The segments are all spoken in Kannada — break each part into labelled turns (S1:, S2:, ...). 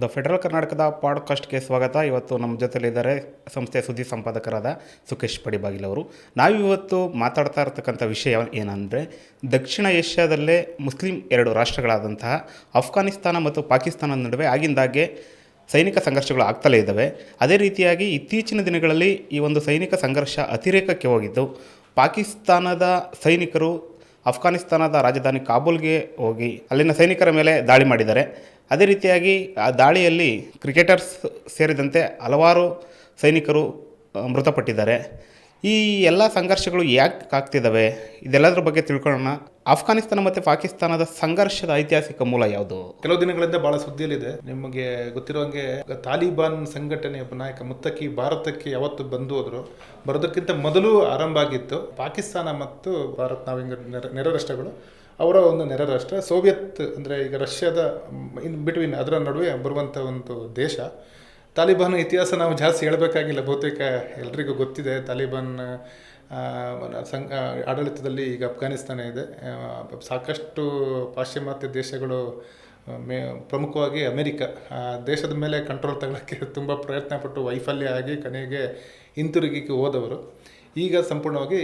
S1: ದ ಫೆಡರಲ್ ಕರ್ನಾಟಕದ ಪಾಡ್ಕಾಸ್ಟ್ಗೆ ಸ್ವಾಗತ. ಇವತ್ತು ನಮ್ಮ ಜೊತೆಲಿದ್ದಾರೆ ಸಂಸ್ಥೆಯ ಸುದ್ದಿ ಸಂಪಾದಕರಾದ ಸುಖೇಶ್ ಅವರು. ನಾವಿವತ್ತು ಮಾತಾಡ್ತಾ ಇರ್ತಕ್ಕಂಥ ವಿಷಯ ಏನಂದರೆ, ದಕ್ಷಿಣ ಏಷ್ಯಾದಲ್ಲೇ ಮುಸ್ಲಿಂ ಎರಡು ರಾಷ್ಟ್ರಗಳಾದಂತಹ ಅಫ್ಘಾನಿಸ್ತಾನ ಮತ್ತು ಪಾಕಿಸ್ತಾನದ ನಡುವೆ ಆಗಿಂದಾಗೆ ಸೈನಿಕ ಸಂಘರ್ಷಗಳು ಆಗ್ತಲೇ ಇದ್ದಾವೆ. ಅದೇ ರೀತಿಯಾಗಿ ಇತ್ತೀಚಿನ ದಿನಗಳಲ್ಲಿ ಈ ಒಂದು ಸೈನಿಕ ಸಂಘರ್ಷ ಅತಿರೇಕಕ್ಕೆ ಹೋಗಿದ್ದು. ಪಾಕಿಸ್ತಾನದ ಸೈನಿಕರು ಅಫ್ಘಾನಿಸ್ತಾನದ ರಾಜಧಾನಿ ಕಾಬೂಲ್ಗೆ ಹೋಗಿ ಅಲ್ಲಿನ ಸೈನಿಕರ ಮೇಲೆ ದಾಳಿ ಮಾಡಿದ್ದಾರೆ. ಅದೇ ರೀತಿಯಾಗಿ ಆ ದಾಳಿಯಲ್ಲಿ ಕ್ರಿಕೆಟರ್ಸ್ ಸೇರಿದಂತೆ ಹಲವಾರು ಸೈನಿಕರು ಮೃತಪಟ್ಟಿದ್ದಾರೆ. ಈ ಎಲ್ಲ ಸಂಘರ್ಷಗಳು ಯಾಕೆ ಆಗ್ತಿದ್ದಾವೆ ಇದೆಲ್ಲದರ ಬಗ್ಗೆ ತಿಳ್ಕೊಳ್ಳೋಣ. ಆಫ್ಘಾನಿಸ್ತಾನ ಮತ್ತು ಪಾಕಿಸ್ತಾನದ ಸಂಘರ್ಷದ ಐತಿಹಾಸಿಕ ಮೂಲ ಯಾವುದು?
S2: ಕೆಲವು ದಿನಗಳಿಂದ ಬಹಳ ಸುದ್ದಿಯಲ್ಲಿದೆ. ನಿಮಗೆ ಗೊತ್ತಿರುವಂಗೆ ತಾಲಿಬಾನ್ ಸಂಘಟನೆಯ ನಾಯಕ ಮುತ್ತಕಿ ಭಾರತಕ್ಕೆ ಯಾವತ್ತು ಬಂದು ಹೋದ್ರು, ಬರೋದಕ್ಕಿಂತ ಮೊದಲು ಆರಂಭ ಆಗಿತ್ತು. ಪಾಕಿಸ್ತಾನ ಮತ್ತು ಭಾರತ್ ನೆರೆ ನೆರೆ ರಾಷ್ಟ್ರಗಳು ಅವರ ಒಂದು ನೆರೆ ರಾಷ್ಟ್ರ ಸೋವಿಯತ್ ಅಂದರೆ ಈಗ ರಷ್ಯಾದ, ಇನ್ ಬಿಟ್ವೀನ್ ಅದರ ನಡುವೆ ಬರುವಂಥ ಒಂದು ದೇಶ. ತಾಲಿಬಾನ್ ಇತಿಹಾಸ ನಾವು ಜಾಸ್ತಿ ಹೇಳಬೇಕಾಗಿಲ್ಲ. ಬಹುತೇಕ ಎಲ್ರಿಗೂ ಗೊತ್ತಿದೆ. ತಾಲಿಬಾನ್ ಸಂಘ, ಆಡಳಿತದಲ್ಲಿ ಈಗ ಅಫ್ಘಾನಿಸ್ತಾನ ಇದೆ. ಸಾಕಷ್ಟು ಪಾಶ್ಚಿಮಾತ್ಯ ದೇಶಗಳು, ಮೇ, ಪ್ರಮುಖವಾಗಿ ಅಮೆರಿಕ. ದೇಶದ ಮೇಲೆ ಕಂಟ್ರೋಲ್ ತಗೊಳ್ಳೋಕ್ಕೆ ತುಂಬ ಪ್ರಯತ್ನ ಪಟ್ಟು ವೈಫಲ್ಯ ಆಗಿ, ಕೊನೆಗೆ ಹಿಂತಿರುಗಿಕ್ಕೆ ಹೋದವರು. ಈಗ ಸಂಪೂರ್ಣವಾಗಿ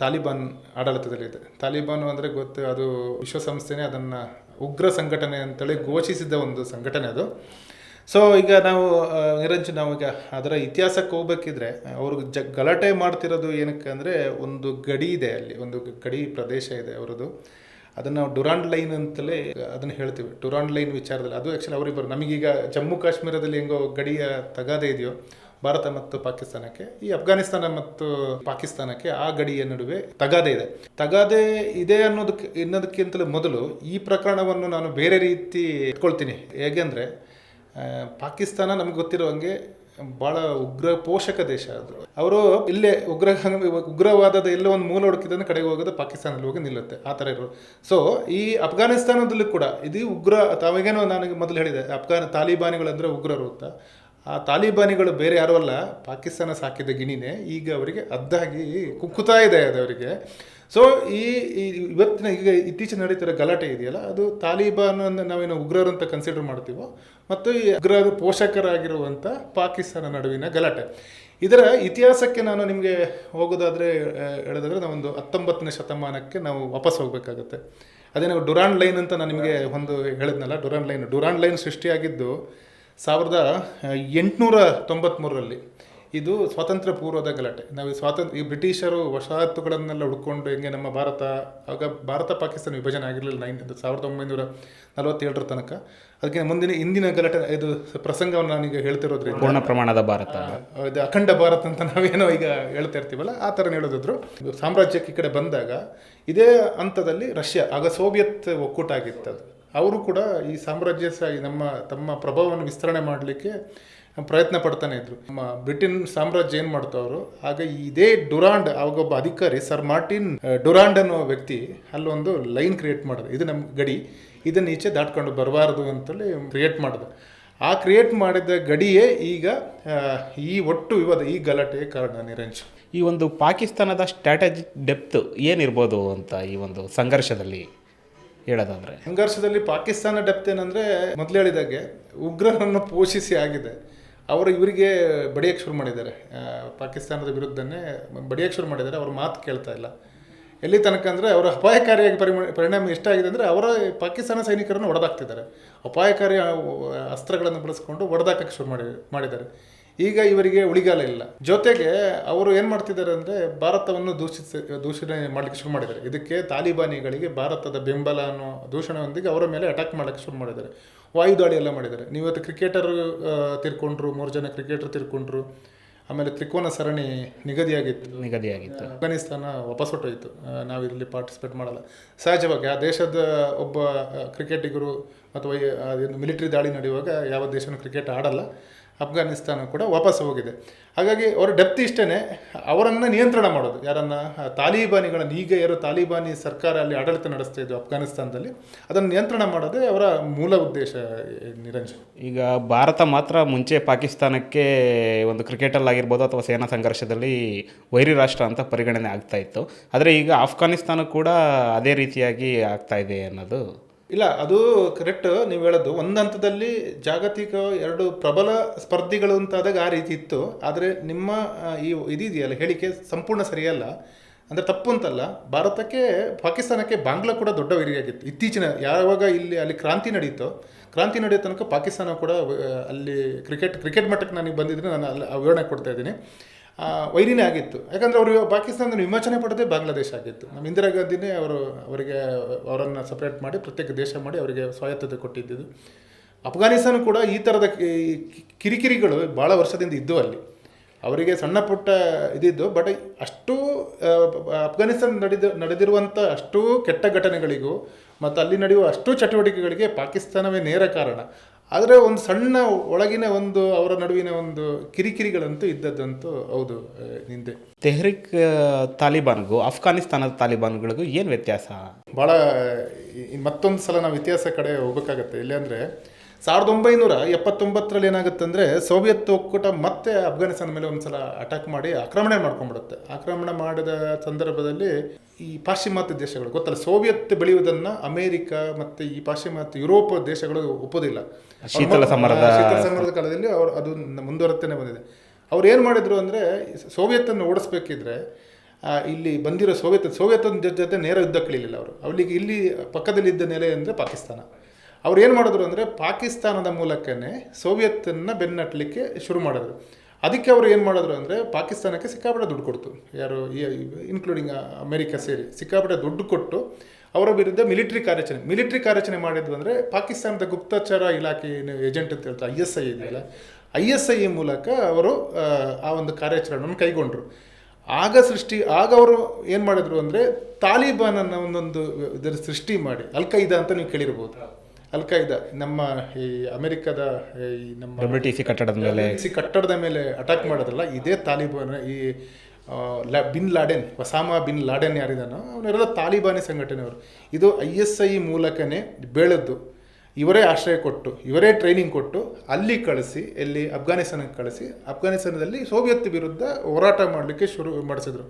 S2: ತಾಲಿಬಾನ್ ಆಡಳಿತದಲ್ಲಿದೆ ತಾಲಿಬಾನ್ ಅಂದರೆ ಗೊತ್ತು, ಅದು ವಿಶ್ವಸಂಸ್ಥೆನೇ ಅದನ್ನು ಉಗ್ರ ಸಂಘಟನೆ ಅಂತೇಳಿ ಘೋಷಿಸಿದ ಒಂದು ಸಂಘಟನೆ ಅದು. ಸೊ ಈಗ ನಾವು ನಿರಂಜ್ ನಿರಂಜನ್ ನಾವು ಈಗ ಅದರ ಇತಿಹಾಸಕ್ಕೆ ಹೋಗ್ಬೇಕಿದ್ರೆ, ಅವರು ಜ, ಗಲಾಟೆ ಮಾಡ್ತಿರೋದು ಏನಕ್ಕೆ ಅಂದರೆ ಒಂದು ಗಡಿ ಇದೆ ಅಲ್ಲಿ, ಒಂದು ಗಡಿ ಪ್ರದೇಶ ಇದೆ ಅವರದು ಅದನ್ನು ನಾವು ಡುರಾಂಡ್ ಲೈನ್ ಅಂತಲೇ ಅದನ್ನು ಹೇಳ್ತೀವಿ. ಡುರಾಂಡ್ ಲೈನ್ ವಿಚಾರದಲ್ಲಿ, ಅದು ಆ್ಯಕ್ಚುಲಿ ಅವರಿಬ್ಬರು. ನಮಗೀಗ ಜಮ್ಮು ಕಾಶ್ಮೀರದಲ್ಲಿ ಹೆಂಗೋ ಗಡಿಯ ತಗಾದೆ ಇದೆಯೋ ಭಾರತ ಮತ್ತು ಪಾಕಿಸ್ತಾನಕ್ಕೆ, ಈ ಅಫ್ಘಾನಿಸ್ತಾನ ಮತ್ತು ಪಾಕಿಸ್ತಾನಕ್ಕೆ ಆ ಗಡಿಯ ನಡುವೆ ತಗಾದೆ ಇದೆ. ತಗಾದೆ ಇದೆ ಅನ್ನೋದಕ್ಕೆ, ಇನ್ನೋದಕ್ಕಿಂತಲೂ ಮೊದಲು ಈ ಪ್ರಕರಣವನ್ನು ನಾನು ಬೇರೆ ರೀತಿ ಇಟ್ಕೊಳ್ತೀನಿ ಹೇಗೆಂದರೆ ಪಾಕಿಸ್ತಾನ ನಮ್ಗೆ ಗೊತ್ತಿರುವಂಗೆ ಭಾಳ ಉಗ್ರ ಪೋಷಕ ದೇಶ ಅದು. ಅವರು ಇಲ್ಲೇ ಉಗ್ರ, ಉಗ್ರವಾದದ ಎಲ್ಲೋ ಒಂದು ಮೂಲ ಹುಡುಕಿದ್ರೆ ಕಡೆಗೆ ಹೋಗೋದು ಪಾಕಿಸ್ತಾನದಲ್ಲಿ ಹೋಗಿ ನಿಲ್ಲುತ್ತೆ. ಆ ಥರ ಇರೋರು. ಸೊ ಈ ಅಫ್ಘಾನಿಸ್ತಾನದಲ್ಲೂ ಕೂಡ ಇದು ಉಗ್ರ ತಾವಾಗೇನೋ ನನಗೆ ಮೊದಲು ಹೇಳಿದೆ, ಅಫ್ಘಾನ್ ತಾಲಿಬಾನಿಗಳಂದ್ರೆ ಉಗ್ರರು ಅಂತ. ಆ ತಾಲಿಬಾನಿಗಳು ಬೇರೆ ಯಾರೂ ಅಲ್ಲ, ಪಾಕಿಸ್ತಾನ ಸಾಕಿದ ಗಿಣಿನೇ ಈಗ ಅವರಿಗೆ ಅದ್ದಾಗಿ ಕುಕ್ಕುತ್ತಾ ಇದೆ ಅದು ಅವರಿಗೆ. ಸೊ ಈ ಇವತ್ತಿನ ಈಗ ಇತ್ತೀಚೆಗೆ ನಡೀತಿರೋ ಗಲಾಟೆ ಇದೆಯಲ್ಲ, ಅದು ತಾಲಿಬಾನ್ ನಾವೇನು ಉಗ್ರರು ಅಂತ ಕನ್ಸಿಡರ್ ಮಾಡ್ತೀವೋ, ಮತ್ತು ಈ ಉಗ್ರರು ಪೋಷಕರಾಗಿರುವಂಥ ಪಾಕಿಸ್ತಾನ ನಡುವಿನ ಗಲಾಟೆ. ಇದರ ಇತಿಹಾಸಕ್ಕೆ ನಾನು ನಿಮಗೆ ಹೋಗೋದಾದರೆ ಹೇಳಿದ್ರೆ ನಾವೊಂದು ಹತ್ತೊಂಬತ್ತನೇ ಶತಮಾನಕ್ಕೆ ನಾವು ವಾಪಸ್ ಹೋಗಬೇಕಾಗುತ್ತೆ. ಅದೇ ನಾವು ಡುರಾಂಡ್ ಲೈನ್ ಅಂತ ನಾನು ನಿಮಗೆ ಒಂದು ಹೇಳಿದ್ನಲ್ಲ, ಡುರಾಂಡ್ ಲೈನ್. ಡುರಾಂಡ್ ಲೈನ್ ಸೃಷ್ಟಿಯಾಗಿದ್ದು ಸಾವಿರದ ಎಂಟುನೂರ ತೊಂಬತ್ತ್ಮೂರರಲ್ಲಿ ಇದು ಸ್ವಾತಂತ್ರ್ಯ ಪೂರ್ವದ ಗಲಾಟೆ. ನಾವು ಈ ಸ್ವಾತಂತ್ರ್ಯ ಈ ಬ್ರಿಟಿಷರು ವಸಾಹತುಗಳನ್ನೆಲ್ಲ ಹುಡ್ಕೊಂಡು ಹೆಂಗೆ ನಮ್ಮ ಭಾರತ ಆಗ ಭಾರತ ಪಾಕಿಸ್ತಾನ ವಿಭಜನೆ ಆಗಿರಲಿಲ್ಲ ನೈನ್ ಸಾವಿರದ ಒಂಬೈನೂರ ನಲವತ್ತೇಳರ ತನಕ. ಅದಕ್ಕೆ ಮುಂದಿನ ಇಂದಿನ ಗಲಾಟೆ ಇದು ಪ್ರಸಂಗವನ್ನು ನಾನೀಗ ಹೇಳ್ತಿರೋದ್ರಿಂದ
S1: ಪೂರ್ಣ ಪ್ರಮಾಣದ ಭಾರತ.
S2: ಇದು ಅಖಂಡ ಭಾರತ ಅಂತ ನಾವೇನೋ ಈಗ ಹೇಳ್ತಾ ಇರ್ತೀವಲ್ಲ ಆ ಥರ ಹೇಳೋದಿದ್ರು. ಸಾಮ್ರಾಜ್ಯಕ್ಕೆ ಈ ಕಡೆ ಬಂದಾಗ ಇದೇ ಹಂತದಲ್ಲಿ ರಷ್ಯಾ ಆಗ ಸೋವಿಯತ್ ಒಕ್ಕೂಟ ಆಗಿತ್ತು ಅದು ಅವರು ಕೂಡ ಈ ಸಾಮ್ರಾಜ್ಯ ನಮ್ಮ, ತಮ್ಮ ಪ್ರಭಾವವನ್ನು ವಿಸ್ತರಣೆ ಮಾಡಲಿಕ್ಕೆ ಪ್ರಯತ್ನ ಪಡ್ತಾನೆ ಇದ್ರು. ನಮ್ಮ ಬ್ರಿಟನ್ ಸಾಮ್ರಾಜ್ಯ ಏನು ಮಾಡ್ತಾವ್ರು ಆಗ ಇದೇ ಡುರಾಂಡ್ ಒಬ್ಬ ಅಧಿಕಾರಿ, ಸರ್ ಮಾರ್ಟಿನ್ ಡುರಾಂಡ್ ಅನ್ನೋ ವ್ಯಕ್ತಿ ಅಲ್ಲೊಂದು ಲೈನ್ ಕ್ರಿಯೇಟ್ ಮಾಡಿದೆ. ಇದು ನಮ್ಮ ಗಡಿ. ಇದನ್ನು ಈಚೆ ದಾಟ್ಕೊಂಡು ಬರಬಾರ್ದು ಅಂತೇಳಿ ಕ್ರಿಯೇಟ್ ಮಾಡಿದೆ. ಆ ಕ್ರಿಯೇಟ್ ಮಾಡಿದ ಗಡಿಯೇ ಈಗ ಈ ಒಟ್ಟು ವಿವಾದ ಈ ಗಲಾಟೆ ಕಾರಣ ನಿರಂಜ್
S1: ಈ ಒಂದು ಪಾಕಿಸ್ತಾನದ ಸ್ಟ್ರಾಟಜಿಕ್ ಡೆಪ್ತ್ ಏನಿರ್ಬೋದು ಅಂತ ಈ ಒಂದು ಸಂಘರ್ಷದಲ್ಲಿ? ಹೇಳೋದಾದರೆ.
S2: ಸಂಘರ್ಷದಲ್ಲಿ ಪಾಕಿಸ್ತಾನ ಡೆಪ್ತ್ ಏನಂದ್ರೆ ಮೊದಲು ಹೇಳಿದಾಗೆ ಉಗ್ರರನ್ನು ಪೋಷಿಸಿ ಆಗಿದೆ. ಅವರು ಇವರಿಗೆ ಬಡಿಯಕ್ಕೆ ಶುರು ಮಾಡಿದ್ದಾರೆ. ಪಾಕಿಸ್ತಾನದ ವಿರುದ್ಧನೇ ಬಡಿಯಕ್ಕೆ ಶುರು ಮಾಡಿದ್ದಾರೆ. ಅವ್ರ ಮಾತು ಕೇಳ್ತಾ ಇಲ್ಲ. ಎಲ್ಲಿ ತನಕ ಅಂದರೆ ಅವರ ಅಪಾಯಕಾರಿಯಾಗಿ ಪರಿಮ, ಪರಿಣಾಮ ಎಷ್ಟಾಗಿದೆ ಅಂದರೆ ಅವರ ಪಾಕಿಸ್ತಾನ ಸೈನಿಕರನ್ನು ಹೊಡೆದಾಕ್ತಿದ್ದಾರೆ. ಅಪಾಯಕಾರಿ ಅಸ್ತ್ರಗಳನ್ನು ಬಳಸ್ಕೊಂಡು ಹೊಡೆದಾಕಕ್ಕೆ ಶುರು ಮಾಡಿ, ಮಾಡಿದ್ದಾರೆ. ಈಗ ಇವರಿಗೆ ಉಳಿಗಾಲ ಇಲ್ಲ. ಜೊತೆಗೆ ಅವರು ಏನು ಮಾಡ್ತಿದ್ದಾರೆ ಅಂದರೆ ಭಾರತವನ್ನು ದೂಷಿಸ ದೂಷಣೆ ಮಾಡಲಿಕ್ಕೆ ಶುರು ಮಾಡಿದ್ದಾರೆ. ಇದಕ್ಕೆ ತಾಲಿಬಾನಿಗಳಿಗೆ ಭಾರತದ ಬೆಂಬಲ ಅನ್ನೋ ದೂಷಣೆಯೊಂದಿಗೆ ಅವರ ಮೇಲೆ ಅಟ್ಯಾಕ್ ಮಾಡಲಿಕ್ಕೆ ಶುರು ಮಾಡಿದ್ದಾರೆ. ವಾಯುದಾಳಿ ಎಲ್ಲ ಮಾಡಿದ್ದಾರೆ. ನೀವು ಇವತ್ತು ಕ್ರಿಕೆಟರ್ ತಿರ್ಕೊಂಡ್ರು ಮೂರು ಜನ ಕ್ರಿಕೆಟರ್ ತಿರ್ಕೊಂಡ್ರು ಆಮೇಲೆ ತ್ರಿಕೋನ ಸರಣಿ ನಿಗದಿಯಾಗಿತ್ತು.
S1: ನಿಗದಿಯಾಗಿತ್ತು.
S2: ಅಫ್ಘಾನಿಸ್ತಾನ ವಾಪಸ್ ಹೊಟ್ಟೋಯ್ತು ನಾವು ಇದರಲ್ಲಿ ಪಾರ್ಟಿಸಿಪೇಟ್ ಮಾಡಲ್ಲ. ಸಹಜವಾಗಿ ಆ ದೇಶದ ಒಬ್ಬ ಕ್ರಿಕೆಟಿಗರು ಅಥವಾ ಮಿಲಿಟರಿ ದಾಳಿ ನಡೆಯುವಾಗ ಯಾವ ದೇಶನೂ ಕ್ರಿಕೆಟ್ ಆಡಲ್ಲ. ಅಫ್ಘಾನಿಸ್ತಾನ ಕೂಡ ವಾಪಸ್ ಹೋಗಿದೆ. ಹಾಗಾಗಿ ಅವರ ಡೆಪ್ತ್ ಇಷ್ಟೇ ಅವರನ್ನು ನಿಯಂತ್ರಣ ಮಾಡೋದು. ಯಾರನ್ನು ತಾಲಿಬಾನಿಗಳನ್ನು, ಈಗ ಯಾರು ತಾಲಿಬಾನಿ ಸರ್ಕಾರ ಅಲ್ಲಿ ಆಡಳಿತ ನಡೆಸ್ತಾ ಇದ್ದು ಅಫ್ಘಾನಿಸ್ತಾನದಲ್ಲಿ, ಅದನ್ನು ನಿಯಂತ್ರಣ ಮಾಡೋದೇ ಅವರ ಮೂಲ ಉದ್ದೇಶ ನಿರಂಜನ್.
S1: ಈಗ ಭಾರತ ಮಾತ್ರ ಮುಂಚೆ ಪಾಕಿಸ್ತಾನಕ್ಕೆ ಒಂದು ಕ್ರಿಕೆಟಲ್ಲಾಗಿರ್ಬೋದು ಅಥವಾ ಸೇನಾ ಸಂಘರ್ಷದಲ್ಲಿ ವೈರಿ ರಾಷ್ಟ್ರ ಅಂತ ಪರಿಗಣನೆ ಆಗ್ತಾ ಇತ್ತು. ಆದರೆ ಈಗ ಆಫ್ಘಾನಿಸ್ತಾನ ಕೂಡ ಅದೇ ರೀತಿಯಾಗಿ ಆಗ್ತಾ ಇದೆ ಅನ್ನೋದು
S2: ಇಲ್ಲ, ಅದು ಕರೆಕ್ಟ್ ನೀವು ಹೇಳೋದು, ಒಂದು ಹಂತದಲ್ಲಿ ಜಾಗತಿಕ ಎರಡು ಪ್ರಬಲ ಸ್ಪರ್ಧಿಗಳು ಅಂತಾದಾಗ ಆ ರೀತಿ ಇತ್ತು. ಆದರೆ ನಿಮ್ಮ ಈ ಇದಿದೆಯಲ್ಲ, ಹೇಳಿಕೆ ಸಂಪೂರ್ಣ ಸರಿಯಲ್ಲ. ಅಂದರೆ ತಪ್ಪು ಅಂತಲ್ಲ. ಭಾರತಕ್ಕೆ, ಪಾಕಿಸ್ತಾನಕ್ಕೆ ಬಾಂಗ್ಲಾ ಕೂಡ ದೊಡ್ಡ ವಿರಿಯಾಗಿತ್ತು. ಇತ್ತೀಚಿನ, ಯಾವಾಗ ಇಲ್ಲಿ, ಅಲ್ಲಿ ಕ್ರಾಂತಿ ನಡೀತೋ, ಕ್ರಾಂತಿ ನಡೆಯೋ ತನಕ ಪಾಕಿಸ್ತಾನ ಕೂಡ ಅಲ್ಲಿ ಕ್ರಿಕೆಟ್ ಕ್ರಿಕೆಟ್ ಮಟ್ಟಕ್ಕೆ ನನಗೆ ಬಂದಿದ್ದರೆ ನಾನು ಅಲ್ಲಿ ವಿವರಣೆ ಕೊಡ್ತಾ ಇದ್ದೀನಿ. ವೈರಿನೇ ಆಗಿತ್ತು. ಯಾಕಂದರೆ ಅವರು ಪಾಕಿಸ್ತಾನದ ವಿಮೋಚನೆ ಪಡೆದೇ ಬಾಂಗ್ಲಾದೇಶ ಆಗಿತ್ತು. ನಮ್ಮ ಇಂದಿರಾ ಗಾಂಧಿನೇ ಅವರು ಅವರಿಗೆ, ಅವರನ್ನು ಸಪ್ರೇಟ್ ಮಾಡಿ ಪ್ರತ್ಯೇಕ ದೇಶ ಮಾಡಿ ಅವರಿಗೆ ಸ್ವಾಯತ್ತತೆ ಕೊಟ್ಟಿದ್ದು ಅಫ್ಘಾನಿಸ್ತಾನ ಕೂಡ ಈ ಥರದ ಕಿರಿಕಿರಿಗಳು ಭಾಳ ವರ್ಷದಿಂದ ಇದ್ದವು ಅಲ್ಲಿ. ಅವರಿಗೆ ಸಣ್ಣ ಪುಟ್ಟ ಇದಿದ್ದು ಬಟ್ ಅಷ್ಟು ಅಫ್ಘಾನಿಸ್ತಾನ ನಡೆದ, ನಡೆದಿರುವಂಥ ಅಷ್ಟು ಕೆಟ್ಟ ಘಟನೆಗಳಿಗೂ, ಮತ್ತು ಅಲ್ಲಿ ನಡೆಯುವ ಅಷ್ಟು ಚಟುವಟಿಕೆಗಳಿಗೆ ಪಾಕಿಸ್ತಾನವೇ ನೇರ ಕಾರಣ. ಆದರೆ ಒಂದು ಸಣ್ಣ ಒಳಗಿನ ಒಂದು ಅವರ ನಡುವಿನ ಒಂದು ಕಿರಿಕಿರಿಗಳಂತೂ ಇದ್ದದ್ದಂತೂ ಹೌದು ನಿಂದೆ.
S1: ತೆಹ್ರಿಕ್ ತಾಲಿಬಾನ್ಗೂ ಅಫ್ಘಾನಿಸ್ತಾನದ ತಾಲಿಬಾನ್ಗಳಿಗೂ ಏನು ವ್ಯತ್ಯಾಸ?
S2: ಭಾಳ ಮತ್ತೊಂದು ಸಲ ನಾವು ಇತಿಹಾಸ ಕಡೆ ಹೋಗ್ಬೇಕಾಗತ್ತೆ. ಇಲ್ಲಿ ಅಂದರೆ ಸಾವಿರದ ಒಂಬೈನೂರ ಎಪ್ಪತ್ತೊಂಬತ್ತರಲ್ಲಿ ಏನಾಗುತ್ತೆ ಅಂದರೆ ಸೋವಿಯತ್ ಒಕ್ಕೂಟ ಮತ್ತೆ ಅಫ್ಘಾನಿಸ್ತಾನ ಮೇಲೆ ಒಂದು ಸಲ ಅಟ್ಯಾಕ್ ಮಾಡಿ ಆಕ್ರಮಣೆ ಮಾಡ್ಕೊಂಡ್ಬಿಡುತ್ತೆ. ಆಕ್ರಮಣ ಮಾಡಿದ ಸಂದರ್ಭದಲ್ಲಿ ಈ ಪಾಶ್ಚಿಮಾತ್ಯ ದೇಶಗಳು ಗೊತ್ತಲ್ಲ ಸೋವಿಯತ್ ಬೆಳೆಯುವುದನ್ನು ಅಮೇರಿಕ ಮತ್ತು ಈ ಪಾಶ್ಚಿಮಾತ್ಯ ಯುರೋಪ್ ದೇಶಗಳು ಒಪ್ಪೋದಿಲ್ಲ.
S1: ಶೀತಲ ಸಮರದ-
S2: ಶೀತಲ ಸಮರದ ಕಾಲದಲ್ಲಿ ಅವರು ಅದು ಮುಂದುವರತ್ತೇನೆ ಬಂದಿದೆ. ಅವ್ರು ಏನು ಮಾಡಿದ್ರು ಅಂದರೆ ಸೋವಿಯತನ್ನು ಓಡಿಸ್ಬೇಕಿದ್ರೆ ಇಲ್ಲಿ ಬಂದಿರೋ ಸೋವಿಯತ್ ಸೋವಿಯತ್ ಜೊತೆ ನೇರ ಯುದ್ಧಕ್ಕಿಳಿಲಿಲ್ಲ ಅವರು. ಅವ್ರಿಗೆ ಇಲ್ಲಿ ಪಕ್ಕದಲ್ಲಿದ್ದ ನೆಲೆ ಅಂದರೆ ಪಾಕಿಸ್ತಾನ. ಅವ್ರು ಏನು ಮಾಡಿದ್ರು ಅಂದರೆ ಪಾಕಿಸ್ತಾನದ ಮೂಲಕನೇ ಸೋವಿಯತ್ತನ್ನು ಬೆನ್ನಟ್ಟಲಿಕ್ಕೆ ಶುರು ಮಾಡಿದ್ರು. ಅದಕ್ಕೆ ಅವರು ಏನು ಮಾಡಿದ್ರು ಅಂದರೆ ಪಾಕಿಸ್ತಾನಕ್ಕೆ ಸಿಕ್ಕಾಪಟ್ಟೆ ದುಡ್ಡು ಕೊಡ್ತು. ಯಾರು ಇನ್ಕ್ಲೂಡಿಂಗ್ ಅಮೆರಿಕ ಸೇರಿ ಸಿಕ್ಕಾಪಟ್ಟೆ ದುಡ್ಡು ಕೊಟ್ಟು ಅವರ ವಿರುದ್ಧ ಮಿಲಿಟರಿ ಕಾರ್ಯಾಚರಣೆ. ಮಿಲಿಟರಿ ಕಾರ್ಯಾಚರಣೆ ಮಾಡಿದ್ದು ಅಂದರೆ ಪಾಕಿಸ್ತಾನದ ಗುಪ್ತಚರ ಇಲಾಖೆ ಏಜೆಂಟ್ ಅಂತ ಹೇಳ್ತಾರೆ ಐ ಎಸ್ ಐ ಇದೆಯಲ್ಲ ಐ ಎಸ್ ಐ ಮೂಲಕ ಅವರು ಆ, ಒಂದು ಕಾರ್ಯಾಚರಣೆಯನ್ನು ಕೈಗೊಂಡರು. ಆಗ ಸೃಷ್ಟಿ ಆಗ ಅವರು ಏನು ಮಾಡಿದ್ರು ಅಂದರೆ ತಾಲಿಬಾನನ್ನು ಒಂದೊಂದು ಇದರ ಸೃಷ್ಟಿ ಮಾಡಿ ಅಲ್ ಅಂತ ನೀವು ಕೇಳಿರ್ಬೋದು. ಅಲ್ ಖೈದಾ ನಮ್ಮ ಈ ಅಮೆರಿಕದ ಈ ನಮ್ಮ
S1: ಡಬ್ಲ್ಯೂ ಟಿ ಸಿ ಕಟ್ಟಡದ ಮೇಲೆ
S2: ಸಿ ಕಟ್ಟಡದ ಮೇಲೆ ಅಟ್ಯಾಕ್ ಮಾಡೋದಲ್ಲ ಇದೇ ತಾಲಿಬಾನ್ ಈ ಲ- bin Laden Osama bin Laden ಯಾರಿದಾನೋ ಅವನೆಲ್ಲ ತಾಲಿಬಾನಿ ಸಂಘಟನೆಯವರು. ಇದು ಐ ಎಸ್ ಐ ಮೂಲಕನೇ ಬೆಳೆದು ಇವರೇ ಆಶ್ರಯ ಕೊಟ್ಟು ಇವರೇ ಟ್ರೈನಿಂಗ್ ಕೊಟ್ಟು ಅಲ್ಲಿ ಕಳಿಸಿ ಎಲ್ಲಿ ಅಫ್ಘಾನಿಸ್ತಾನಕ್ಕೆ ಕಳಿಸಿ ಅಫ್ಘಾನಿಸ್ತಾನದಲ್ಲಿ ಸೋವಿಯತ್ ವಿರುದ್ಧ ಹೋರಾಟ ಮಾಡಲಿಕ್ಕೆ ಶುರು ಮಾಡಿಸಿದರು.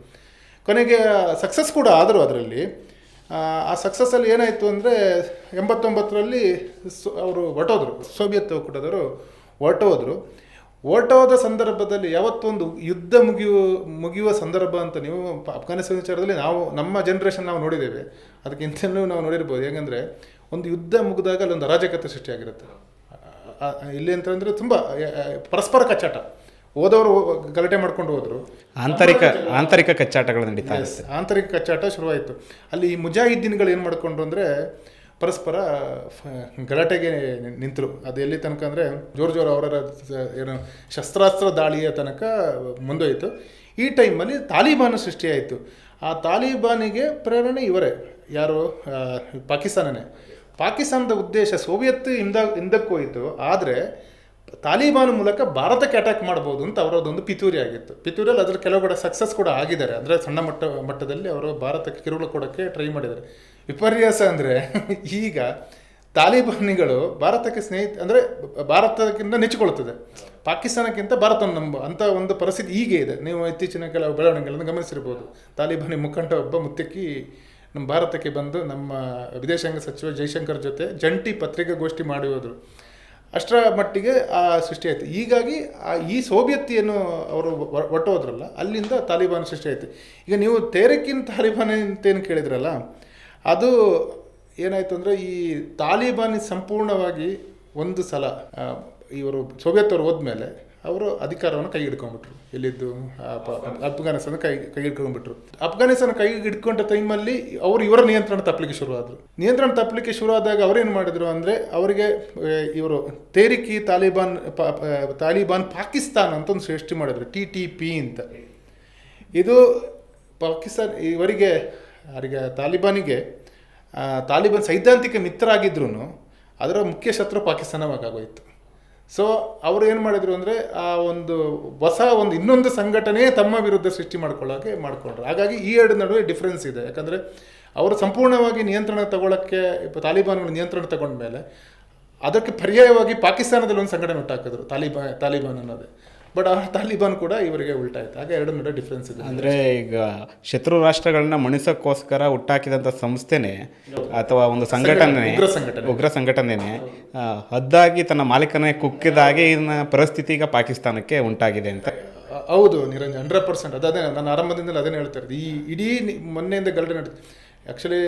S2: ಕೊನೆಗೆ ಸಕ್ಸಸ್ ಕೂಡ ಆದರೂ ಅದರಲ್ಲಿ. ಆ ಸಕ್ಸಸ್ಸಲ್ಲಿ ಏನಾಯಿತು ಅಂದರೆ ಎಂಬತ್ತೊಂಬತ್ತರಲ್ಲಿ ಅವರು ಹೊರಟೋದ್ರು. ಸೋವಿಯತ್ ಒಕ್ಕೂಟದವರು ಹೊರಟೋದ್ರು. ಹೊರಟೋದ ಸಂದರ್ಭದಲ್ಲಿ ಯಾವತ್ತೊಂದು ಯುದ್ಧ ಮುಗಿಯುವ ಮುಗಿಯುವ ಸಂದರ್ಭ ಅಂತ ನೀವು ಅಫ್ಘಾನಿಸ್ತಾನ ವಿಚಾರದಲ್ಲಿ ನಾವು, ನಮ್ಮ ಜನ್ರೇಷನ್ ನಾವು ನೋಡಿದ್ದೇವೆ. ಅದಕ್ಕಿಂತಲೂ ನಾವು ನೋಡಿರ್ಬೋದು. ಹೇಗೆಂದರೆ ಒಂದು ಯುದ್ಧ ಮುಗಿದಾಗ ಅಲ್ಲೊಂದು ಅರಾಜಕತೆ ಸೃಷ್ಟಿಯಾಗಿರುತ್ತೆ. ಇಲ್ಲಿ ಅಂತಂದರೆ ತುಂಬ ಪರಸ್ಪರ ಕಚ್ಚಾಟ. ಹೋದವರು ಗಲಾಟೆ ಮಾಡ್ಕೊಂಡು ಹೋದರು.
S1: ಆಂತರಿಕ ಆಂತರಿಕ ಕಚ್ಚಾಟಗಳು ನಡೀತಾ ಇದೆ
S2: ಆಂತರಿಕ ಕಚ್ಚಾಟ ಶುರುವಾಯಿತು. ಅಲ್ಲಿ ಈ ಮುಜಾಹಿದ್ದೀನ್ಗಳು ಏನು ಮಾಡಿಕೊಂಡ್ರು ಅಂದರೆ ಪರಸ್ಪರ ಗಲಾಟೆಗೆ ನಿಂತರು. ಅದು ಎಲ್ಲಿ ತನಕ ಅಂದರೆ ಜೋರು ಜೋರು ಅವರ ಏನು ಶಸ್ತ್ರಾಸ್ತ್ರ ದಾಳಿಯ ತನಕ ಮುಂದೋಯಿತು. ಈ ಟೈಮಲ್ಲಿ ತಾಲಿಬಾನ್ ಸೃಷ್ಟಿಯಾಯಿತು. ಆ ತಾಲಿಬಾನಿಗೆ ಪ್ರೇರಣೆ ಇವರೇ. ಯಾರು? ಪಾಕಿಸ್ತಾನನೇ. ಪಾಕಿಸ್ತಾನದ ಉದ್ದೇಶ ಸೋವಿಯತ್ ಹಿಂದ ಹಿಂದಕ್ಕೆ ಹೋಯಿತು. ಆದರೆ ತಾಲಿಬಾನ್ ಮೂಲಕ ಭಾರತಕ್ಕೆ ಅಟ್ಯಾಕ್ ಮಾಡ್ಬೋದು ಅಂತ ಅವರದೊಂದು ಪಿತೂರಿ ಆಗಿತ್ತು. ಪಿತೂರಿಯಲ್ಲಿ ಅದರ ಕೆಲವು ಕಡೆ ಸಕ್ಸಸ್ ಕೂಡ ಆಗಿದ್ದಾರೆ. ಅಂದರೆ ಸಣ್ಣ ಮಟ್ಟ, ಮಟ್ಟದಲ್ಲಿ ಅವರು ಭಾರತಕ್ಕೆ ಕಿರುಳು ಕೊಡೋಕ್ಕೆ ಟ್ರೈ ಮಾಡಿದ್ದಾರೆ. ವಿಪರ್ಯಾಸ ಅಂದರೆ ಈಗ ತಾಲಿಬಾನಿಗಳು ಭಾರತಕ್ಕೆ ಸ್ನೇಹಿತ ಅಂದರೆ ಭಾರತಕ್ಕಿಂತ ನೆಚ್ಚಿಕೊಳ್ಳುತ್ತದೆ. ಪಾಕಿಸ್ತಾನಕ್ಕಿಂತ ಭಾರತ ನಂಬ, ಅಂತ ಒಂದು ಪರಿಸ್ಥಿತಿ ಹೀಗೆ ಇದೆ. ನೀವು ಇತ್ತೀಚಿನ ಕೆಲವು ಬೆಳವಣಿಗೆಗಳನ್ನು ಗಮನಿಸಿರ್ಬೋದು. ತಾಲಿಬಾನಿ ಮುಖಂಡ ಒಬ್ಬ ಮುತ್ತಕ್ಕಿ ನಮ್ಮ ಭಾರತಕ್ಕೆ ಬಂದು ನಮ್ಮ ವಿದೇಶಾಂಗ ಸಚಿವ ಜೈಶಂಕರ್ ಜೊತೆ ಜಂಟಿ ಪತ್ರಿಕಾಗೋಷ್ಠಿ ಮಾಡಿ ಹೋದರು. ಅಷ್ಟರ ಮಟ್ಟಿಗೆ ಆ ಸೃಷ್ಟಿಯಾಯಿತು ಹೀಗಾಗಿ ಈ ಸೋವಿಯತ್ ಏನು ಅವರು ಹೊಟ್ಟೋದ್ರಲ್ಲ ಅಲ್ಲಿಂದ ತಾಲಿಬಾನ್ ಸೃಷ್ಟಿಯಾಯಿತು ಈಗ ನೀವು ತೇರಕ್ಕಿನ ತಾಲಿಬಾನ್ ಅಂತೇನು ಕೇಳಿದ್ರಲ್ಲ, ಅದು ಏನಾಯಿತು ಅಂದರೆ ಈ ತಾಲಿಬಾನ್ ಸಂಪೂರ್ಣವಾಗಿ ಒಂದು ಸಲ ಇವರು ಸೋವಿಯತ್ ಅವರು ಹೋದ್ಮೇಲೆ ಅವರು ಅಧಿಕಾರವನ್ನು ಕೈ ಹಿಡ್ಕೊಂಡ್ಬಿಟ್ರು ಎಲ್ಲಿದ್ದು ಅಫ್ಘಾನಿಸ್ತಾನ ಕೈ ಕೈ ಹಿಡ್ಕೊಂಡ್ಬಿಟ್ರು ಅಫ್ಘಾನಿಸ್ತಾನ ಕೈ ಹಿಡ್ಕೊಂಡ ಟೈಮಲ್ಲಿ ಅವರು ಇವರ ನಿಯಂತ್ರಣ ತಪ್ಪಲಿಕ್ಕೆ ಶುರು ಆದರು ನಿಯಂತ್ರಣ ತಪ್ಪಲಿಕ್ಕೆ ಶುರುವಾದಾಗ ಅವರೇನು ಮಾಡಿದ್ರು ಅಂದರೆ ಅವರಿಗೆ ಇವರು ತೇರಿಕಿ ತಾಲಿಬಾನ್ ತಾಲಿಬಾನ್ ಪಾಕಿಸ್ತಾನ ಅಂತ ಒಂದು ಸೃಷ್ಟಿ ಮಾಡಿದ್ರು, ಟಿ ಟಿ ಪಿ ಅಂತ. ಇದು ಪಾಕಿಸ್ತಾನ, ಇವರಿಗೆ, ಅವರಿಗೆ, ತಾಲಿಬಾನಿಗೆ ತಾಲಿಬಾನ್ ಸೈದ್ಧಾಂತಿಕ ಮಿತ್ರ ಆಗಿದ್ರು ಅದರ ಮುಖ್ಯ ಶತ್ರು ಪಾಕಿಸ್ತಾನವಾಗೋಯ್ತು ಸೊ ಅವರು ಏನು ಮಾಡಿದ್ರು ಅಂದರೆ, ಆ ಒಂದು ಹೊಸ ಒಂದು ಇನ್ನೊಂದು ಸಂಘಟನೆ ತಮ್ಮ ವಿರುದ್ಧ ಸೃಷ್ಟಿ ಮಾಡ್ಕೊಳ್ಳೋಕೆ ಮಾಡಿಕೊಂಡ್ರು. ಹಾಗಾಗಿ ಈ ಎರಡು ನಡುವೆ ಡಿಫ್ರೆನ್ಸ್ ಇದೆ. ಯಾಕಂದರೆ, ಅವರು ಸಂಪೂರ್ಣವಾಗಿ ನಿಯಂತ್ರಣ ತಗೊಳ್ಳೋಕ್ಕೆ ತಾಲಿಬಾನ್ಗಳು ನಿಯಂತ್ರಣ ತಗೊಂಡ್ಮೇಲೆ, ಅದಕ್ಕೆ ಪರ್ಯಾಯವಾಗಿ ಪಾಕಿಸ್ತಾನದಲ್ಲಿ ಒಂದು ಸಂಘಟನೆ ಹುಟ್ಟಾಕಿದ್ರು, ತಾಲಿಬಾ, ತಾಲಿಬಾನ್ ಅನ್ನೋದು. ಬಟ್ ಆ ತಾಲಿಬಾನ್ ಕೂಡ ಇವರಿಗೆ ಉಲ್ಟಾ ಆಯ್ತು. ಆಗ ಎರಡು ನಡುವೆ ಡಿಫ್ರೆನ್ಸ್ ಇದೆ.
S1: ಅಂದರೆ ಈಗ ಶತ್ರು ರಾಷ್ಟ್ರಗಳನ್ನ ಮಣಿಸೋಕ್ಕೋಸ್ಕರ ಹುಟ್ಟಾಕಿದಂಥ ಸಂಸ್ಥೆನೇ ಅಥವಾ ಒಂದು ಸಂಘಟನೆ
S2: ಉಗ್ರ ಸಂಘಟನೆ.
S1: ಉಗ್ರ ಸಂಘಟನೆನೇ ಹದ್ದಾಗಿ ತನ್ನ ಮಾಲೀಕನೇ ಕುಕ್ಕಿದಾಗಿ ಇನ್ನ ಪರಿಸ್ಥಿತಿ ಈಗ ಪಾಕಿಸ್ತಾನಕ್ಕೆ ಉಂಟಾಗಿದೆ ಅಂತ.
S2: ಹೌದು ನಿರಂಜನ್ ಹಂಡ್ರೆಡ್ ಪರ್ಸೆಂಟ್ ಅದೇ ನಾನು ಆರಂಭದಿಂದಲೇ ಅದನ್ನೇ ಹೇಳ್ತಾ ಇರೋದು ಈ ಇಡೀ ಮೊನ್ನೆಯಿಂದ ಗಲಾಟೆ ನಡೀತು. ಆ್ಯಕ್ಚುಲಿ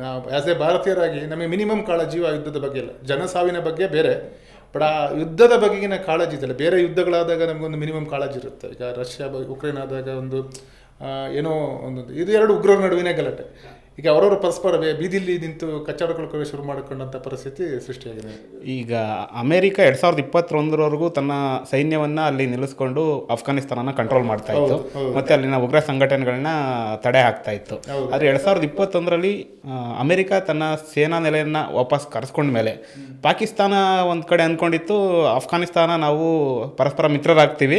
S2: ನಾವು ಆ್ಯಸ್ ಎ ಭಾರತೀಯರಾಗಿ ನಮಗೆ ಮಿನಿಮಮ್ ಕಾಳಜಿಯು ಆ ಯುದ್ಧದ ಬಗ್ಗೆ ಇಲ್ಲ. ಜನ ಸಾವಿನ ಬಗ್ಗೆ ಬೇರೆ. ಬಟ್ ಆ ಯುದ್ಧದ ಬಗೆಗಿನ ಕಾಳಜಿ ಇದೆಯಲ್ಲ, ಬೇರೆ ಯುದ್ಧಗಳಾದಾಗ ನಮಗೊಂದು ಮಿನಿಮಮ್ ಕಾಳಜಿ ಇರುತ್ತೆ. ಈಗ ರಷ್ಯಾ ಬ- ಉಕ್ರೇನ್ ಆದಾಗ ಒಂದು ಏನೋ ಒಂದೊಂದು, ಇದು ಎರಡು ಉಗ್ರರ ನಡುವಿನ ಗಲಾಟೆ. ಈಗ ಅವರವರ ಪರಸ್ಪರ ಬೀದಿಲಿ ನಿಂತು ಕಚ್ಚಾಡ್ಕೊಳ್ಕೊಳ್ಳೋ ಶುರು ಮಾಡಿಕೊಂಡಂಥ ಪರಿಸ್ಥಿತಿ ಸೃಷ್ಟಿಯಾಗಿದೆ.
S1: ಈಗ ಅಮೆರಿಕ ಎರಡು ಸಾವಿರದ ಇಪ್ಪತ್ತೊಂದರವರೆಗೂ ತನ್ನ ಸೈನ್ಯವನ್ನು ಅಲ್ಲಿ ನಿಲ್ಲಿಸ್ಕೊಂಡು ಅಫ್ಘಾನಿಸ್ತಾನನ ಕಂಟ್ರೋಲ್ ಮಾಡ್ತಾ ಇತ್ತು. ಮತ್ತು ಅಲ್ಲಿನ ಉಗ್ರ ಸಂಘಟನೆಗಳನ್ನ ತಡೆ ಹಾಕ್ತಾ ಇತ್ತು. ಆದರೆ ಎರಡು ಸಾವಿರದ ಇಪ್ಪತ್ತೊಂದರಲ್ಲಿ ಅಮೆರಿಕ ತನ್ನ ಸೇನಾ ನೆಲೆಯನ್ನು ವಾಪಸ್ ಕರೆಸ್ಕೊಂಡ ಮೇಲೆ ಪಾಕಿಸ್ತಾನ ಒಂದು ಕಡೆ ಅಂದ್ಕೊಂಡಿತ್ತು ಅಫ್ಘಾನಿಸ್ತಾನ ನಾವು ಪರಸ್ಪರ ಮಿತ್ರರಾಗ್ತೀವಿ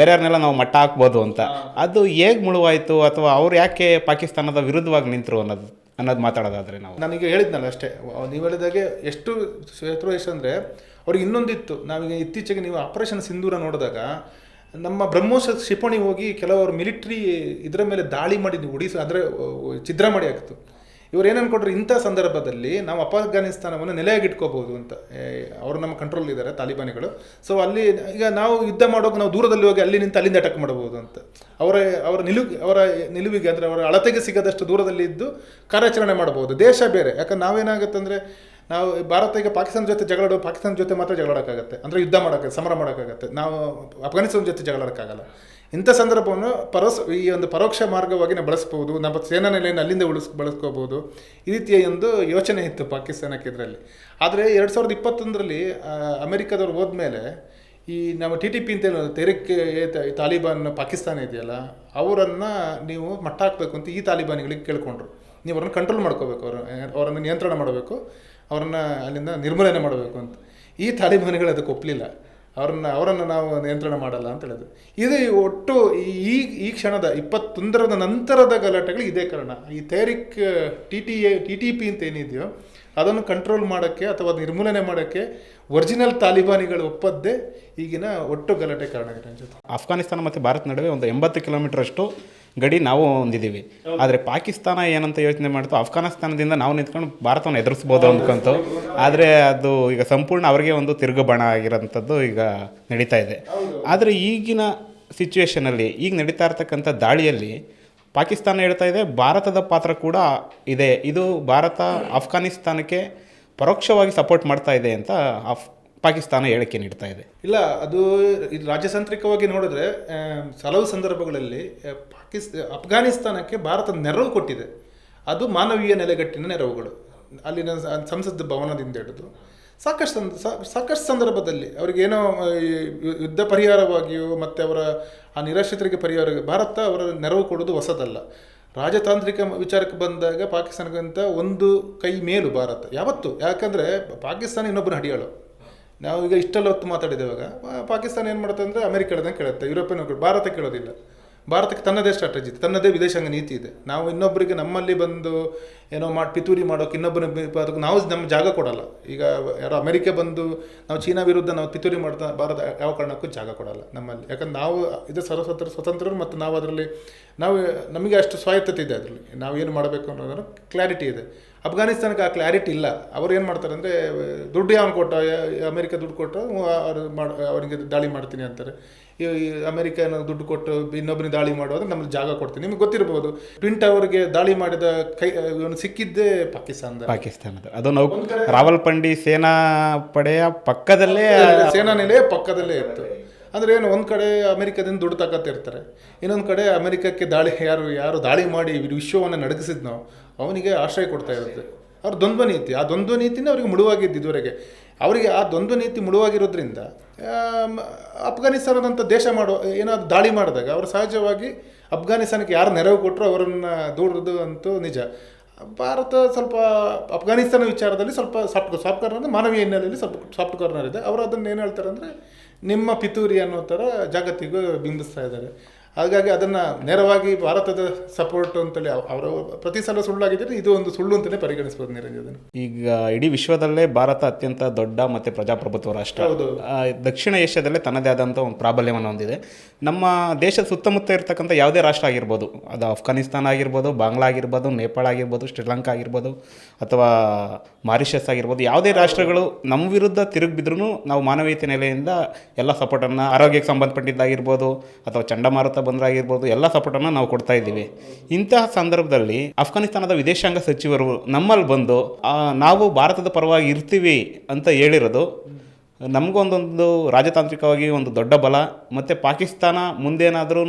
S1: ಬೇರೆಯವ್ರನ್ನೆಲ್ಲ ನಾವು ಮಟ್ಟ ಹಾಕ್ಬೋದು ಅಂತ. ಅದು ಹೇಗೆ ಮುಳುವಾಯಿತು ಅಥವಾ ಅವ್ರು ಯಾಕೆ ಪಾಕಿಸ್ತಾನದ ವಿರುದ್ಧವಾಗಿ ನಿಂತರು ಅನ್ನೋದು ಅನ್ನೋದು ಮಾತಾಡೋದಾದ್ರೆ ನಾವು.
S2: ನನಗೆ ಹೇಳಿದ್ನಲ್ಲ ಅಷ್ಟೇ ನೀವು ಹೇಳಿದಾಗೆ ಎಷ್ಟು ಎಷ್ಟು ಅಂದರೆ ಅವ್ರಿಗೆ ಇನ್ನೊಂದಿತ್ತು. ನಾವೀಗ ಇತ್ತೀಚೆಗೆ ನೀವು ಆಪರೇಷನ್ ಸಿಂಧೂರ ನೋಡಿದಾಗ ನಮ್ಮ ಬ್ರಹ್ಮೋಸ್ ಕ್ಷಿಪಣಿ ಹೋಗಿ ಕೆಲವರು ಮಿಲಿಟ್ರಿ ಇದರ ಮೇಲೆ ದಾಳಿ ಮಾಡಿ ಉಡಿಸ ಅಂದರೆ ಚಿದ್ರ ಮಾಡಿ ಆಗ್ತು ಇವ್ರು ಏನು ಇಂಥ ಸಂದರ್ಭದಲ್ಲಿ ನಾವು ಅಫ್ಘಾನಿಸ್ತಾನವನ್ನು ನೆಲೆಯಾಗಿಟ್ಕೋಬಹುದು ಅಂತ ಅವರು ನಮ್ಮ ಕಂಟ್ರೋಲ್ ಇದ್ದಾರೆ ತಾಲಿಬಾನಿಗಳು. ಸೊ ಅಲ್ಲಿ ಈಗ ನಾವು ಯುದ್ಧ ಮಾಡೋಕೆ ನಾವು ದೂರದಲ್ಲಿ ಹೋಗಿ ಅಲ್ಲಿ ನಿಂತು ಅಲ್ಲಿಂದ ಅಟಕ್ ಮಾಡಬಹುದು ಅಂತ. ಅವರ ಅವರ ನಿಲು ಅವರ ನಿಲುವಿಗೆ ಅಂದರೆ ಅವರ ಅಳತೆಗೆ ಸಿಗದಷ್ಟು ದೂರದಲ್ಲಿ ಇದ್ದು ಕಾರ್ಯಾಚರಣೆ ಮಾಡಬಹುದು. ದೇಶ ಬೇರೆ. ಯಾಕಂದ್ರೆ ನಾವೇನಾಗುತ್ತೆ ಅಂದರೆ ನಾವು ಭಾರತ ಈಗ ಪಾಕಿಸ್ತಾನ ಜೊತೆ ಜಗಳ ಪಾಕಿಸ್ತಾನ ಜೊತೆ ಮಾತ್ರ ಜಗಳಾಡೋಕ್ಕಾಗತ್ತೆ ಅಂದರೆ ಯುದ್ಧ ಮಾಡೋಕ್ಕೆ, ಸಮರ ಮಾಡೋಕ್ಕಾಗತ್ತೆ. ನಾವು ಅಫ್ಘಾನಿಸ್ತಾನ ಜೊತೆ ಜಗಳಾಡೋಕ್ಕಾಗಲ್ಲ ಇಂಥ ಸಂದರ್ಭವನ್ನು ಪರೋಸ್ ಈ ಒಂದು ಪರೋಕ್ಷ ಮಾರ್ಗವಾಗಿ ನಾವು ಬಳಸ್ಬೋದು, ನಮ್ಮ ಸೇನಾ ನೆಲೆಯನ್ನು ಅಲ್ಲಿಂದ ಉಳಿಸ್, ಬಳಸ್ಕೋಬೋದು, ಈ ರೀತಿಯ ಒಂದು ಯೋಚನೆ ಇತ್ತು ಪಾಕಿಸ್ತಾನಕ್ಕೆ ಇದರಲ್ಲಿ. ಆದರೆ ಎರಡು ಸಾವಿರದ ಇಪ್ಪತ್ತೊಂದರಲ್ಲಿ ಅಮೇರಿಕಾದವ್ರು ಹೋದ್ಮೇಲೆ ಈ ನಮ್ಮ ಟಿ ಟಿ ಪಿ ಅಂತ ಏನು ತೆರಿಕ್ ತಾಲಿಬಾನ್ ಪಾಕಿಸ್ತಾನ ಇದೆಯಲ್ಲ, ಅವರನ್ನು ನೀವು ಮಟ್ಟ ಹಾಕಬೇಕು ಅಂತ ಈ ತಾಲಿಬಾನಿಗಳಿಗೆ ಕೇಳ್ಕೊಂಡ್ರು. ನೀವು ಅವ್ರನ್ನ ಕಂಟ್ರೋಲ್ ಮಾಡ್ಕೋಬೇಕು, ಅವರು, ಅವರನ್ನು ನಿಯಂತ್ರಣ ಮಾಡಬೇಕು, ಅವರನ್ನು ಅಲ್ಲಿಂದ ನಿರ್ಮೂಲನೆ ಮಾಡಬೇಕು ಅಂತ. ಈ ತಾಲಿಬಾನಿಗಳು ಅದಕ್ಕೆ ಒಪ್ಪಲಿಲ್ಲ ಅವ್ರನ್ನ, ಅವರನ್ನು ನಾವು ನಿಯಂತ್ರಣ ಮಾಡಲ್ಲ ಅಂತ ಹೇಳಿದ್ರು ಇದು ಒಟ್ಟು ಈ ಈ ಕ್ಷಣದ ಇಪ್ಪತ್ತೊಂದರದ ನಂತರದ ಗಲಾಟೆಗಳು ಇದೇ ಕಾರಣ. ಈ Tehrik T T A, T T P ಅಂತ ಏನಿದೆಯೋ, ಅದನ್ನು ಕಂಟ್ರೋಲ್ ಮಾಡೋಕ್ಕೆ ಅಥವಾ ನಿರ್ಮೂಲನೆ ಮಾಡೋಕ್ಕೆ ಒರಿಜಿನಲ್ ತಾಲಿಬಾನಿಗಳು ಒಪ್ಪದ್ದೇ ಈಗಿನ ಒಟ್ಟು ಗಲಾಟೆ ಕಾರಣ ಜೊತೆ
S1: ಅಫ್ಘಾನಿಸ್ತಾನ ಮತ್ತು ಭಾರತ ನಡುವೆ ಒಂದು ಎಂಬತ್ತು ಕಿಲೋಮೀಟರ್ ಅಷ್ಟು ಗಡಿ ನಾವು ಹೊಂದಿದ್ದೀವಿ. ಆದರೆ ಪಾಕಿಸ್ತಾನ ಏನಂತ ಯೋಚನೆ ಮಾಡ್ತು ಅಫ್ಘಾನಿಸ್ತಾನದಿಂದ ನಾವು ನಿಂತ್ಕೊಂಡು ಭಾರತವನ್ನು ಎದುರಿಸ್ಬೋದು ಅಂದ್ಕೊಂತು. ಆದರೆ ಅದು ಈಗ ಸಂಪೂರ್ಣ ಅವರಿಗೆ ಒಂದು ತಿರುಗುಬಣ ಆಗಿರೋಂಥದ್ದು ಈಗ ನಡೀತಾ ಇದೆ. ಆದರೆ ಈಗಿನ ಸಿಚುವೇಷನಲ್ಲಿ ಈಗ ನಡೀತಾ ಇರ್ತಕ್ಕಂಥ ದಾಳಿಯಲ್ಲಿ ಪಾಕಿಸ್ತಾನ ಹೇಳ್ತಾ ಇದೆ, ಭಾರತದ ಪಾತ್ರ ಕೂಡ ಇದೆ. ಇದು ಭಾರತ ಅಫ್ಘಾನಿಸ್ತಾನಕ್ಕೆ ಪರೋಕ್ಷವಾಗಿ ಸಪೋರ್ಟ್ ಮಾಡ್ತಾ ಇದೆ ಅಂತ ಅಫ್ ಪಾಕಿಸ್ತಾನ ಹೇಳಿಕೆ ನೀಡ್ತಾ ಇದೆ.
S2: ಇಲ್ಲ, ಅದು ಇದು ರಾಜತಾಂತ್ರಿಕವಾಗಿ ನೋಡಿದ್ರೆ ಹಲವು ಸಂದರ್ಭಗಳಲ್ಲಿ ಪಾಕಿಸ್, ಅಫ್ಘಾನಿಸ್ತಾನಕ್ಕೆ ಭಾರತ ನೆರವು ಕೊಟ್ಟಿದೆ. ಅದು ಮಾನವೀಯ ನೆಲೆಗಟ್ಟಿನ ನೆರವುಗಳು. ಅಲ್ಲಿನ ಸಂಸತ್ ಭವನದಿಂದ ಹಿಡಿದು. ಸಾಕಷ್ಟು ಸಾಕಷ್ಟು ಸಂದರ್ಭದಲ್ಲಿ ಅವರಿಗೆ ಏನೋ ಈ ಯುದ್ಧ ಪರಿಹಾರವಾಗಿಯೋ ಮತ್ತು ಅವರ, ಆ ನಿರಾಶ್ರಿತರಿಗೆ ಪರಿಹಾರ, ಭಾರತ ಅವರ ನೆರವು ಕೊಡೋದು ಹೊಸದಲ್ಲ. ರಾಜತಾಂತ್ರಿಕ ವಿಚಾರಕ್ಕೆ ಬಂದಾಗ ಪಾಕಿಸ್ತಾನಕ್ಕಿಂತ ಒಂದು ಕೈ ಮೇಲು ಭಾರತ. ಯಾವತ್ತು? ಯಾಕಂದರೆ ಪಾಕಿಸ್ತಾನ ಇನ್ನೊಬ್ಬರು ಹಡಿಯಾಳು ನಾವು ಈಗ ಇಷ್ಟೆಲ್ಲ ಹೊತ್ತು ಮಾತಾಡಿದ್ದೇವಾಗ ಇವಾಗ ಪಾಕಿಸ್ತಾನ ಏನು ಮಾಡುತ್ತೆ ಅಂದರೆ ಅಮೆರಿಕ ಹೇಳೋದನ್ನು ಕೇಳುತ್ತೆ, ಯುರೋಪಿಯನ್ ಭಾರತ ಕೇಳೋದಿಲ್ಲ. ಭಾರತಕ್ಕೆ ತನ್ನದೇ ಸ್ಟ್ರಾಟಜಿ ಇದೆ ತನ್ನದೇ ವಿದೇಶಾಂಗ ನೀತಿ ಇದೆ. ನಾವು ಇನ್ನೊಬ್ಬರಿಗೆ ನಮ್ಮಲ್ಲಿ ಬಂದು ಏನೋ ಮಾಡಿ ಪಿತೂರಿ ಮಾಡೋಕೆ ಅದಕ್ಕೆ ನಾವು ನಮ್ಮ ಜಾಗ ಕೊಡಲ್ಲ. ಈಗ ಯಾರೋ ಅಮೆರಿಕ ಬಂದು ನಾವು ಚೀನಾ ವಿರುದ್ಧ ನಾವು ಪಿತೂರಿ ಮಾಡ್ತಾ, ಭಾರತ ಯಾವ ಕಾರಣಕ್ಕೂ ಜಾಗ ಕೊಡಲ್ಲ ನಮ್ಮಲ್ಲಿ. ಯಾಕಂದ್ರೆ ನಾವು ಇದು ಸರ್ವಸ್ವತಂತ್ರ ಸ್ವತಂತ್ರರು ಮತ್ತು ನಾವು ಅದರಲ್ಲಿ, ನಾವು ನಮಗೆ ಅಷ್ಟು ಸ್ವಾಯತ್ತತೆ ಇದೆ ಅದರಲ್ಲಿ. ನಾವು ಏನು ಮಾಡಬೇಕು ಅನ್ನೋದನ್ನು ಕ್ಲಾರಿಟಿ ಇದೆ. ಅಫ್ಘಾನಿಸ್ತಾನಕ್ಕೆ ಆ ಕ್ಲಾರಿಟಿ ಇಲ್ಲ. ಅವ್ರು ಏನು ಮಾಡ್ತಾರೆ ಅಂದರೆ, ದುಡ್ಡು ಯಾವನು ಕೊಟ್ಟ, ಅಮೆರಿಕ ದುಡ್ಡು ಕೊಟ್ಟು ಅವರು ಮಾಡಿ ಅವರಿಗೆ ದಾಳಿ ಮಾಡ್ತೀನಿ ಅಂತಾರೆ. ಈ ಈ ಅಮೆರಿಕ ಏನೋ ದುಡ್ಡು ಕೊಟ್ಟು ಇನ್ನೊಬ್ಬರಿಗೆ ದಾಳಿ ಮಾಡೋದ್ರೆ ನಮ್ಮಲ್ಲಿ ಜಾಗ ಕೊಡ್ತೀನಿ. ನಿಮ್ಗೆ ಗೊತ್ತಿರ್ಬೋದು ಟ್ವಿನ್ ಟವರ್ಗೆ ದಾಳಿ ಮಾಡಿದ ಕೈ ಇವನು ಸಿಕ್ಕಿದ್ದೇ ಪಾಕಿಸ್ತಾನದ.
S1: ಪಾಕಿಸ್ತಾನದ. ಅದು ನಾವು ರಾವಲ್ಪಂಡಿ ಸೇನಾ ಪಡೆಯ ಪಕ್ಕದಲ್ಲೇ
S2: ಸೇನಾ ನೆಲೆ ಪಕ್ಕದಲ್ಲೇ ಇತ್ತು. ಅಂದ್ರೆ ಏನು ಒಂದು ಕಡೆ ಅಮೆರಿಕದಿಂದ ದುಡ್ಡು ತಗತ್ತಿರ್ತಾರೆ ಇನ್ನೊಂದು ಕಡೆ ಅಮೆರಿಕಕ್ಕೆ ದಾಳಿ ಯಾರು ಯಾರು ದಾಳಿ ಮಾಡಿ ವಿಶ್ವವನ್ನು ವಿಶ್ವವನ್ನು ನಾವು ಅವನಿಗೆ ಆಶ್ರಯ ಕೊಡ್ತಾ ಇರುತ್ತೆ. ಅವ್ರ ದ್ವಂದ್ವ ನೀತಿ ಆ ದ್ವಂದ್ವ ನೀತಿನೇ ಅವರಿಗೆ ಮುಳುವಾಗಿದ್ದು ಇದುವರೆಗೆ. ಅವರಿಗೆ ಆ ದ್ವಂದ್ವ ನೀತಿ ಮುಳುವಾಗಿರೋದ್ರಿಂದ ಅಫ್ಘಾನಿಸ್ತಾನದಂಥ ದೇಶ ಮಾಡೋ, ಏನಾದರೂ ದಾಳಿ ಮಾಡಿದಾಗ ಅವರು ಸಹಜವಾಗಿ ಅಫ್ಘಾನಿಸ್ತಾನಕ್ಕೆ ಯಾರು ನೆರವು ಕೊಟ್ಟರು ಅವರನ್ನು ದೂರದು ಅಂತೂ ನಿಜ. ಭಾರತ ಸ್ವಲ್ಪ ಅಫ್ಘಾನಿಸ್ತಾನ ವಿಚಾರದಲ್ಲಿ ಸ್ವಲ್ಪ ಸಾಫ್ಟ್ ಸಾಫ್ಟ್ ಕಾರ್ನರ್ ಅಂದರೆ ಮಾನವೀಯ ಹಿನ್ನೆಲೆಯಲ್ಲಿ ಸ್ವಲ್ಪ ಸಾಫ್ಟ್ ಕಾರ್ನರ್ ಇದೆ. ಅವರು ಅದನ್ನು ಏನು ಹೇಳ್ತಾರೆ ಅಂದರೆ ನಿಮ್ಮ ಪಿತೂರಿ ಅನ್ನೋ ಥರ ಜಾಗತಿಗೂ ಬಿಂಬಿಸ್ತಾ ಇದ್ದಾರೆ. ಹಾಗಾಗಿ ಅದನ್ನು ನೇರವಾಗಿ ಭಾರತದ ಸಪೋರ್ಟ್ ಅಂತೇಳಿ ಅವರ ಪ್ರತಿ ಸಲ ಸುಳ್ಳಾಗಿದ್ದರೆ ಇದು ಒಂದು ಸುಳ್ಳು ಅಂತಲೇ ಪರಿಗಣಿಸ್ಬೋದು ನಿರಂಜನ್
S1: ಈಗ ಇಡೀ ವಿಶ್ವದಲ್ಲೇ ಭಾರತ ಅತ್ಯಂತ ದೊಡ್ಡ ಮತ್ತು ಪ್ರಜಾಪ್ರಭುತ್ವ ರಾಷ್ಟ್ರ.
S2: ಹೌದು.
S1: ದಕ್ಷಿಣ ಏಷ್ಯಾದಲ್ಲೇ ತನ್ನದೇ ಆದಂಥ ಒಂದು ಪ್ರಾಬಲ್ಯವನ್ನು ಹೊಂದಿದೆ. ನಮ್ಮ ದೇಶದ ಸುತ್ತಮುತ್ತ ಇರತಕ್ಕಂಥ ಯಾವುದೇ ರಾಷ್ಟ್ರ ಆಗಿರ್ಬೋದು ಅದು ಅಫ್ಘಾನಿಸ್ತಾನ ಆಗಿರ್ಬೋದು ಬಾಂಗ್ಲಾ ಆಗಿರ್ಬೋದು ನೇಪಾಳ ಆಗಿರ್ಬೋದು ಶ್ರೀಲಂಕಾ ಆಗಿರ್ಬೋದು ಅಥವಾ ಮಾರಿಷಸ್ ಆಗಿರ್ಬೋದು ಯಾವುದೇ ರಾಷ್ಟ್ರಗಳು ನಮ್ಮ ವಿರುದ್ಧ ತಿರುಗಿ ಬಿದ್ರೂ ನಾವು ಮಾನವೀಯತೆ ನೆಲೆಯಿಂದ ಎಲ್ಲ ಸಪೋರ್ಟನ್ನು ಆರೋಗ್ಯಕ್ಕೆ ಸಂಬಂಧಪಟ್ಟಿದ್ದಾಗಿರ್ಬೋದು ಅಥವಾ ಚಂಡಮಾರುತ ಬಂದ್ರಾಗಿರ್ಬೋದು, ಎಲ್ಲ ಸಪೋರ್ಟನ್ನು ನಾವು ಕೊಡ್ತಾ ಇದ್ದೀವಿ. ಇಂತಹ ಸಂದರ್ಭದಲ್ಲಿ ಅಫ್ಘಾನಿಸ್ತಾನದ ವಿದೇಶಾಂಗ ಸಚಿವರು ನಮ್ಮಲ್ಲಿ ಬಂದು ನಾವು ಭಾರತದ ಪರವಾಗಿ ಇರ್ತೀವಿ ಅಂತ ಹೇಳಿರೋದು, ನಮಗೊಂದೊಂದು ರಾಜತಾಂತ್ರಿಕವಾಗಿ ಒಂದು ದೊಡ್ಡ ಬಲ, ಮತ್ತು ಪಾಕಿಸ್ತಾನ ಮುಂದೇನಾದ್ರೂ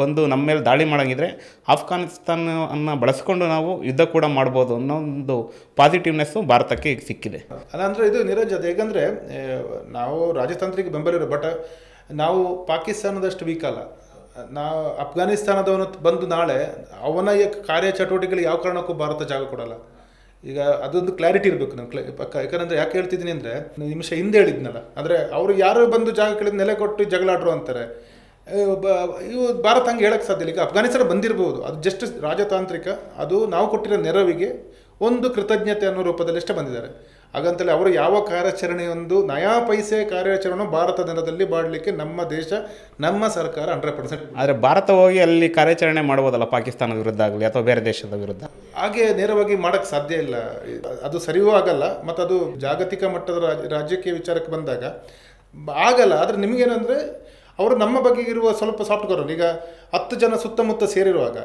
S1: ಬಂದು ನಮ್ಮ ಮೇಲೆ ದಾಳಿ ಮಾಡೋಂಗಿದ್ರೆ ಅಫ್ಘಾನಿಸ್ತಾನವನ್ನು ಬಳಸ್ಕೊಂಡು ನಾವು ಯುದ್ಧ ಕೂಡ ಮಾಡ್ಬೋದು ಅನ್ನೋ ಒಂದು ಪಾಸಿಟಿವ್ನೆಸ್ಸು ಭಾರತಕ್ಕೆ ಸಿಕ್ಕಿದೆ.
S2: ಅದಂದರೆ ಇದು ನಿರಂಜ್, ಅದು ಹೇಗಂದರೆ ನಾವು ರಾಜತಾಂತ್ರಿಕ ಬೆಂಬಲ ಇರೋ, ಬಟ್ ನಾವು ಪಾಕಿಸ್ತಾನದಷ್ಟು ವೀಕ್ ಅಲ್ಲ. ನಾವು ಅಫ್ಘಾನಿಸ್ತಾನದವನು ಬಂದು ನಾಳೆ ಅವನ ಕಾರ್ಯಚಟುವಟಿಕೆಗಳಿಗೆ ಯಾವ ಕಾರಣಕ್ಕೂ ಭಾರತ ಜಾಗ ಕೊಡಲ್ಲ. ಈಗ ಅದೊಂದು ಕ್ಲಾರಿಟಿ ಇರಬೇಕು ಕ್ಲಾ ಪಕ್ಕ ಯಾಕಂದ್ರೆ ಯಾಕೆ ಹೇಳ್ತಿದ್ದೀನಿ ಅಂದರೆ ನಿಮಿಷ ಹಿಂದೆ ಹೇಳಿದ್ನಲ್ಲ. ಅಂದರೆ ಅವರು ಯಾರು ಬಂದು ಜಾಗ ಕೇಳಿದ ನೆಲೆ ಕೊಟ್ಟು ಜಗಳಾಡ್ರು ಅಂತಾರೆ. ಇವು ಭಾರತ ಹಂಗೆ ಹೇಳಕ್ಕೆ ಸಾಧ್ಯ ಇಲ್ಲ. ಈಗ ಅಫ್ಘಾನಿಸ್ತಾನ ಬಂದಿರ್ಬೋದು. ಅದು ಜಸ್ಟ್ ರಾಜತಾಂತ್ರಿಕ, ಅದು ನಾವು ಕೊಟ್ಟಿರೋ ನೆರವಿಗೆ ಒಂದು ಕೃತಜ್ಞತೆ ಅನ್ನೋ ರೂಪದಲ್ಲಿ ಅಷ್ಟೇ ಬಂದಿದ್ದಾರೆ. ಹಾಗಂತಲೇ ಅವರು ಯಾವ ಕಾರ್ಯಾಚರಣೆಯೊಂದು ನಯಾ ಪೈಸೆ ಕಾರ್ಯಾಚರಣೆ ಭಾರತ ನೆಲದಲ್ಲಿ ಮಾಡಲಿಕ್ಕೆ ನಮ್ಮ ದೇಶ ನಮ್ಮ ಸರ್ಕಾರ ಹಂಡ್ರೆಡ್ ಪರ್ಸೆಂಟ್
S1: ಆದರೆ ಭಾರತ ಹೋಗಿ ಅಲ್ಲಿ ಕಾರ್ಯಾಚರಣೆ ಮಾಡ್ಬೋದಲ್ಲ ಪಾಕಿಸ್ತಾನದ ವಿರುದ್ಧ ಆಗಲಿ ಅಥವಾ ಬೇರೆ ದೇಶದ ವಿರುದ್ಧ?
S2: ಹಾಗೆ ನೇರವಾಗಿ ಮಾಡೋಕ್ಕೆ ಸಾಧ್ಯ ಇಲ್ಲ. ಅದು ಸರಿಯೂ ಆಗಲ್ಲ ಮತ್ತು ಅದು ಜಾಗತಿಕ ಮಟ್ಟದ ರಾಜ ರಾಜ್ಯಕ್ಕೆ ವಿಚಾರಕ್ಕೆ ಬಂದಾಗ ಆಗಲ್ಲ. ಆದರೆ ನಿಮಗೇನಂದರೆ ಅವರು ನಮ್ಮ ಬಗ್ಗೆ ಇರುವ ಸ್ವಲ್ಪ ಸಾಫ್ಟ್ ಈಗ ಹತ್ತು ಜನ ಸುತ್ತಮುತ್ತ ಸೇರಿರುವಾಗ